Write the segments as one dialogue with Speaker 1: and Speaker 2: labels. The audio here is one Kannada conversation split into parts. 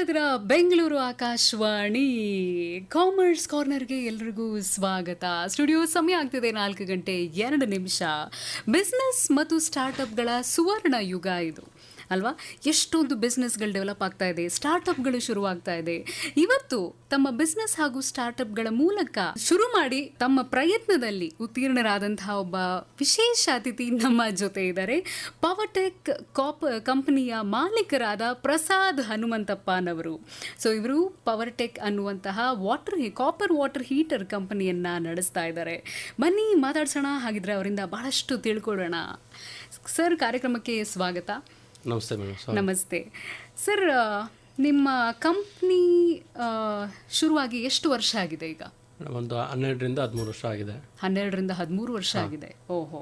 Speaker 1: ಇದ್ದೀರಾ? ಬೆಂಗಳೂರು ಆಕಾಶವಾಣಿ. ಕಾಮರ್ಸ್ ಕಾರ್ನರ್ಗೆ ಎಲ್ರಿಗೂ ಸ್ವಾಗತ. ಸ್ಟುಡಿಯೋ ಸಮಯ ಆಗ್ತಿದೆ ನಾಲ್ಕು ಗಂಟೆ ಎರಡು ನಿಮಿಷ. ಬಿಸ್ನೆಸ್ ಮತ್ತು ಸ್ಟಾರ್ಟ್ಅಪ್ಗಳ ಸುವರ್ಣ ಯುಗ ಇದು. ಅಲ್ವಾ? ಎಷ್ಟೊಂದು ಬಿಸ್ನೆಸ್ಗಳು ಡೆವಲಪ್ ಆಗ್ತಾ ಇದೆ ಸ್ಟಾರ್ಟ್ಅಪ್ಗಳು ಶುರುವಾಗ್ತಾ ಇದೆ. ಇವತ್ತು ತಮ್ಮ ಬಿಸ್ನೆಸ್ ಹಾಗೂ ಸ್ಟಾರ್ಟ್ಅಪ್ಗಳ ಮೂಲಕ ಶುರು ಮಾಡಿ ತಮ್ಮ ಪ್ರಯತ್ನದಲ್ಲಿ ಉತ್ತೀರ್ಣರಾದಂತಹ ಒಬ್ಬ ವಿಶೇಷ ಅತಿಥಿ ನಮ್ಮ ಜೊತೆ ಇದ್ದಾರೆ. ಪವರ್ಟೆಕ್ ಕಾಪ್ ಕಂಪನಿಯ ಮಾಲೀಕರಾದ ಪ್ರಸಾದ್ ಹನುಮಂತಪ್ಪನವರು. ಸೊ ಇವರು ಪವರ್ಟೆಕ್ ಅನ್ನುವಂತಹ ವಾಟರ್ ಕಾಪರ್ ವಾಟರ್ ಹೀಟರ್ ಕಂಪನಿಯನ್ನ ನಡೆಸ್ತಾ ಇದ್ದಾರೆ. ಬನ್ನಿ, ಮಾತಾಡ್ಸೋಣ. ಹಾಗಿದ್ರೆ ಅವರಿಂದ ಬಹಳಷ್ಟು ತಿಳ್ಕೊಡೋಣ ಸರ್ ಕಾರ್ಯಕ್ರಮಕ್ಕೆ ಸ್ವಾಗತ.
Speaker 2: ನಮಸ್ತೆ ಮೇಡಮ್
Speaker 1: ನಮಸ್ತೆ. ಸರ್ ನಿಮ್ಮ ಕಂಪ್ನಿ ಶುರುವಾಗಿ ಎಷ್ಟು ವರ್ಷ ಆಗಿದೆ ಈಗ?
Speaker 2: ಒಂದು ಹನ್ನೆರಡರಿಂದ ಹದಿಮೂರು ವರ್ಷ ಆಗಿದೆ.
Speaker 1: ಹನ್ನೆರಡರಿಂದ ಹದಿಮೂರು ವರ್ಷ ಆಗಿದೆ. ಓಹೋ.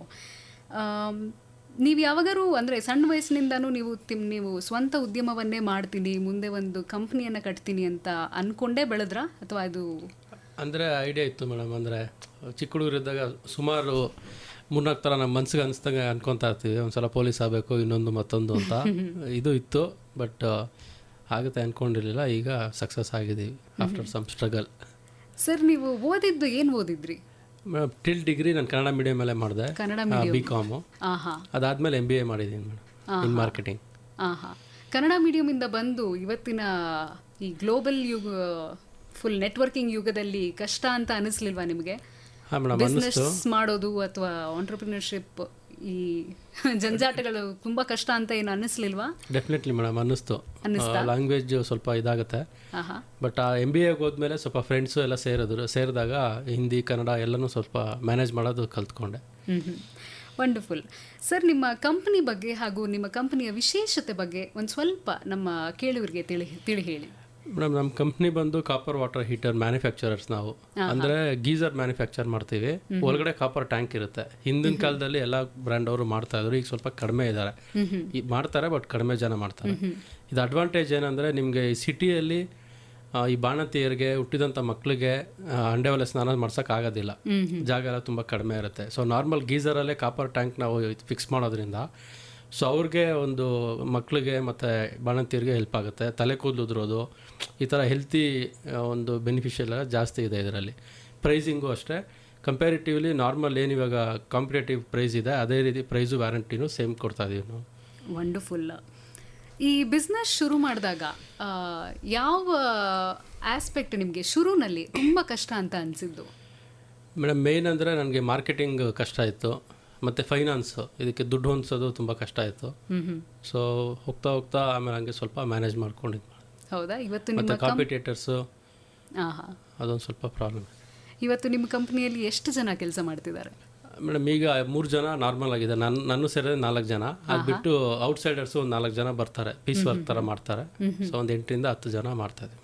Speaker 1: ನೀವು ಯಾವಾಗಾರೂ ಅಂದರೆ ಸಣ್ಣ ವಯಸ್ಸಿನಿಂದನೂ ನೀವು ತಿಮ್ ನೀವು ಸ್ವಂತ ಉದ್ಯಮವನ್ನೇ ಮಾಡ್ತೀನಿ ಮುಂದೆ ಒಂದು ಕಂಪ್ನಿಯನ್ನು ಕಟ್ತೀನಿ ಅಂತ ಅನ್ಕೊಂಡೇ ಬೆಳೆದ್ರಾ? ಅಥವಾ ಅದು
Speaker 2: ಅಂದರೆ ಐಡಿಯಾ ಇತ್ತು ಮೇಡಮ್ ಅಂದರೆ ಚಿಕ್ಕ ಹುಡುಗರಿದ್ದಾಗ ಸುಮಾರು ಮೂರ್ನಾಲ್ಕು ಥರ ನಮ್ಮ ಮನ್ಸಿಗೆ ಅನಿಸ್ದಂಗೆ ಅನ್ಕೊತಾ ಇರ್ತೀವಿ. ಒಂದ್ಸಲ ಪೊಲೀಸ್ ಆಗಬೇಕು ಇನ್ನೊಂದು ಮತ್ತೊಂದು ಅಂತ. ಇದು ಇತ್ತು ಬಟ್ ಆಗುತ್ತೆ ಅಂದ್ಕೊಂಡಿರಲಿಲ್ಲ ಈಗ ಸಕ್ಸಸ್ ಆಗಿದ್ದೀವಿ ಆಫ್ಟರ್ ಸಮ್ ಸ್ಟ್ರಗಲ್.
Speaker 1: ಸರ್ ನೀವು ಓದಿದ್ದು ಏನು ಓದಿದ್ರಿ?
Speaker 2: ಟಿಲ್ ಡಿಗ್ರಿ ನಾನು ಕನ್ನಡ ಮೀಡಿಯಮಲ್ಲೇ ಮಾಡಿದೆ.
Speaker 1: ಕನ್ನಡ
Speaker 2: ಬಿ ಕಾಮು ಅದಾದಮೇಲೆ ಎಂ ಬಿ ಎ ಮಾಡಿದ್ದೀನಿ ಮೇಡಮ್ ಇನ್ ಮಾರ್ಕೆಟಿಂಗ್.
Speaker 1: ಕನ್ನಡ ಮೀಡಿಯಮಿಂದ ಬಂದು ಇವತ್ತಿನ ಈ ಗ್ಲೋಬಲ್ ಯುಗ ಫುಲ್ ನೆಟ್ವರ್ಕಿಂಗ್ ಯುಗದಲ್ಲಿ ಕಷ್ಟ ಅಂತ ಅನಿಸ್ಲಿಲ್ವಾ ನಿಮಗೆ? ಬಿಸ್ನೆಸ್ ಮಾಡೋದು ಅಥವಾ ಆಂಟ್ರಪ್ರಿನರ್ಶಿಪ್ ಈ ಜಂಜಾಟಗಳು ತುಂಬಾ ಕಷ್ಟ ಅಂತ ಏನು ಅನ್ನಿಸ್ಲಿಲ್ವಾ?
Speaker 2: ಡೆಫಿನೆಟ್ಲಿ ಮೇಡಮ್ ಅನ್ನಿಸ್ತು. ಲ್ಯಾಂಗ್ವೇಜ್ ಸ್ವಲ್ಪ ಇದಾಗುತ್ತೆ. ಬಟ್ ಆ ಎಂ ಬಿ ಎಗೆ ಹೋದ್ಮೇಲೆ ಸ್ವಲ್ಪ ಫ್ರೆಂಡ್ಸು ಎಲ್ಲ ಸೇರಿದ್ರು ಸೇರಿದಾಗ ಹಿಂದಿ ಕನ್ನಡ ಎಲ್ಲನೂ ಸ್ವಲ್ಪ ಮ್ಯಾನೇಜ್ ಮಾಡೋದು ಕಲ್ತ್ಕೊಂಡೆ.
Speaker 1: ವಂಡರ್ಫುಲ್ ಸರ್ ನಿಮ್ಮ ಕಂಪನಿ ಬಗ್ಗೆ ಹಾಗೂ ನಿಮ್ಮ ಕಂಪನಿಯ ವಿಶೇಷತೆ ಬಗ್ಗೆ ಒಂದು ಸ್ವಲ್ಪ ನಮ್ಮ ಕೇಳುವರಿಗೆ ತಿಳಿ ತಿಳಿ ಹೇಳಿ.
Speaker 2: ಮೇಡಮ್ ನಮ್ಮ ಕಂಪ್ನಿ ಬಂದು ಕಾಪರ್ ವಾಟರ್ ಹೀಟರ್ ಮ್ಯಾನುಫ್ಯಾಕ್ಚರರ್ಸ್ ನಾವು. ಅಂದರೆ ಗೀಸರ್ ಮ್ಯಾನುಫ್ಯಾಕ್ಚರ್ ಮಾಡ್ತೀವಿ. ಒಳಗಡೆ ಕಾಪರ್ ಟ್ಯಾಂಕ್ ಇರುತ್ತೆ. ಹಿಂದಿನ ಕಾಲದಲ್ಲಿ ಎಲ್ಲ ಬ್ರ್ಯಾಂಡ್ ಅವರು ಮಾಡ್ತಾ ಇದ್ರು. ಈಗ ಸ್ವಲ್ಪ ಕಡಿಮೆ ಇದ್ದಾರೆ ಮಾಡ್ತಾರೆ ಬಟ್ ಕಡಿಮೆ ಜನ ಮಾಡ್ತಾರೆ. ಇದು ಅಡ್ವಾಂಟೇಜ್ ಏನಂದರೆ ನಿಮಗೆ ಈ ಸಿಟಿಯಲ್ಲಿ ಈ ಬಾಣತಿಯರಿಗೆ ಹುಟ್ಟಿದಂಥ ಮಕ್ಕಳಿಗೆ ಅಂಡೆ ಒಲೆ ಸ್ನಾನ ಮಾಡ್ಸೋಕೆ ಆಗೋದಿಲ್ಲ. ಜಾಗ ಎಲ್ಲ ತುಂಬ ಕಡಿಮೆ ಇರುತ್ತೆ. ಸೊ ನಾರ್ಮಲ್ ಗೀಸರಲ್ಲೇ ಕಾಪರ್ ಟ್ಯಾಂಕ್ ನಾವು ಫಿಕ್ಸ್ ಮಾಡೋದ್ರಿಂದ ಸೊ ಅವ್ರಿಗೆ ಒಂದು ಮಕ್ಕಳಿಗೆ ಮತ್ತು ಬಾಣಂತಿಯರಿಗೆ ಹೆಲ್ಪ್ ಆಗುತ್ತೆ. ತಲೆ ಕೂದಲು ಉದುರೋದು ಈ ಥರ ಹೆಲ್ತಿ ಒಂದು ಬೆನಿಫಿಷಿಯಲ್ ಜಾಸ್ತಿ ಇದೆ ಇದರಲ್ಲಿ. ಪ್ರೈಸಿಂಗು ಅಷ್ಟೇ. ಕಂಪ್ಯಾರಿಟಿವ್ಲಿ ನಾರ್ಮಲ್ ಏನು ಇವಾಗ ಕಾಂಪಿಟೇಟಿವ್ ಪ್ರೈಸ್ ಇದೆ ಅದೇ ರೀತಿ ಪ್ರೈಸು ವ್ಯಾರಂಟಿನೂ ಸೇಮ್ ಕೊಡ್ತಾ ಇದೀವಿ ನಾವು.
Speaker 1: ವಂಡರ್ಫುಲ್ ಈ ಬಿಸ್ನೆಸ್ ಶುರು ಮಾಡಿದಾಗ ಯಾವ ಆಸ್ಪೆಕ್ಟ್ ನಿಮಗೆ ಶುರುನಲ್ಲಿ ತುಂಬ ಕಷ್ಟ ಅಂತ ಅನಿಸಿದ್ದು?
Speaker 2: ಮೇಡಮ್ ಮೇನ್ ಅಂದರೆ ನನಗೆ ಮಾರ್ಕೆಟಿಂಗ್ ಕಷ್ಟ ಇತ್ತು. ಮತ್ತು ಫೈನಾನ್ಸ್ ಇದಕ್ಕೆ ದುಡ್ಡು ಹೊಂದಿಸೋದು ತುಂಬ ಕಷ್ಟ
Speaker 1: ಹ್ಮ್
Speaker 2: ಸೊ ಹೋಗ್ತಾ ಹೋಗ್ತಾ ಆಮೇಲೆ ಹಂಗೆ ಸ್ವಲ್ಪ ಮ್ಯಾನೇಜ್ ಮಾಡ್ಕೊಂಡಿದ್ದು
Speaker 1: ಹೌದಾ? ಇವತ್ತು
Speaker 2: ಮತ್ತು
Speaker 1: ನಿಮ್ಮ
Speaker 2: ಕಾಂಪಿಟೇಟರ್ಸು ಅದೊಂದು ಸ್ವಲ್ಪ ಪ್ರಾಬ್ಲಮ್
Speaker 1: ಇವತ್ತು ನಿಮ್ಮ ಕಂಪ್ನಿಯಲ್ಲಿ ಎಷ್ಟು ಜನ ಕೆಲಸ ಮಾಡ್ತಿದ್ದಾರೆ?
Speaker 2: ಮೇಡಮ್ ಈಗ ಮೂರು ಜನ ನಾರ್ಮಲ್ ಆಗಿದೆ. ನನ್ನ ನನ್ನ ಸೇರಿದ್ರೆ ನಾಲ್ಕು ಜನ. ಅದು ಬಿಟ್ಟು ಔಟ್ಸೈಡರ್ಸು ಒಂದು ನಾಲ್ಕು ಜನ ಬರ್ತಾರೆ. ಪೀಸ್ ವರ್ಕ್ ಥರ ಮಾಡ್ತಾರೆ. ಸೊ ಒಂದು ಎಂಟರಿಂದ ಹತ್ತು ಜನ ಮಾಡ್ತಾ ಇದ್ದೀವಿ.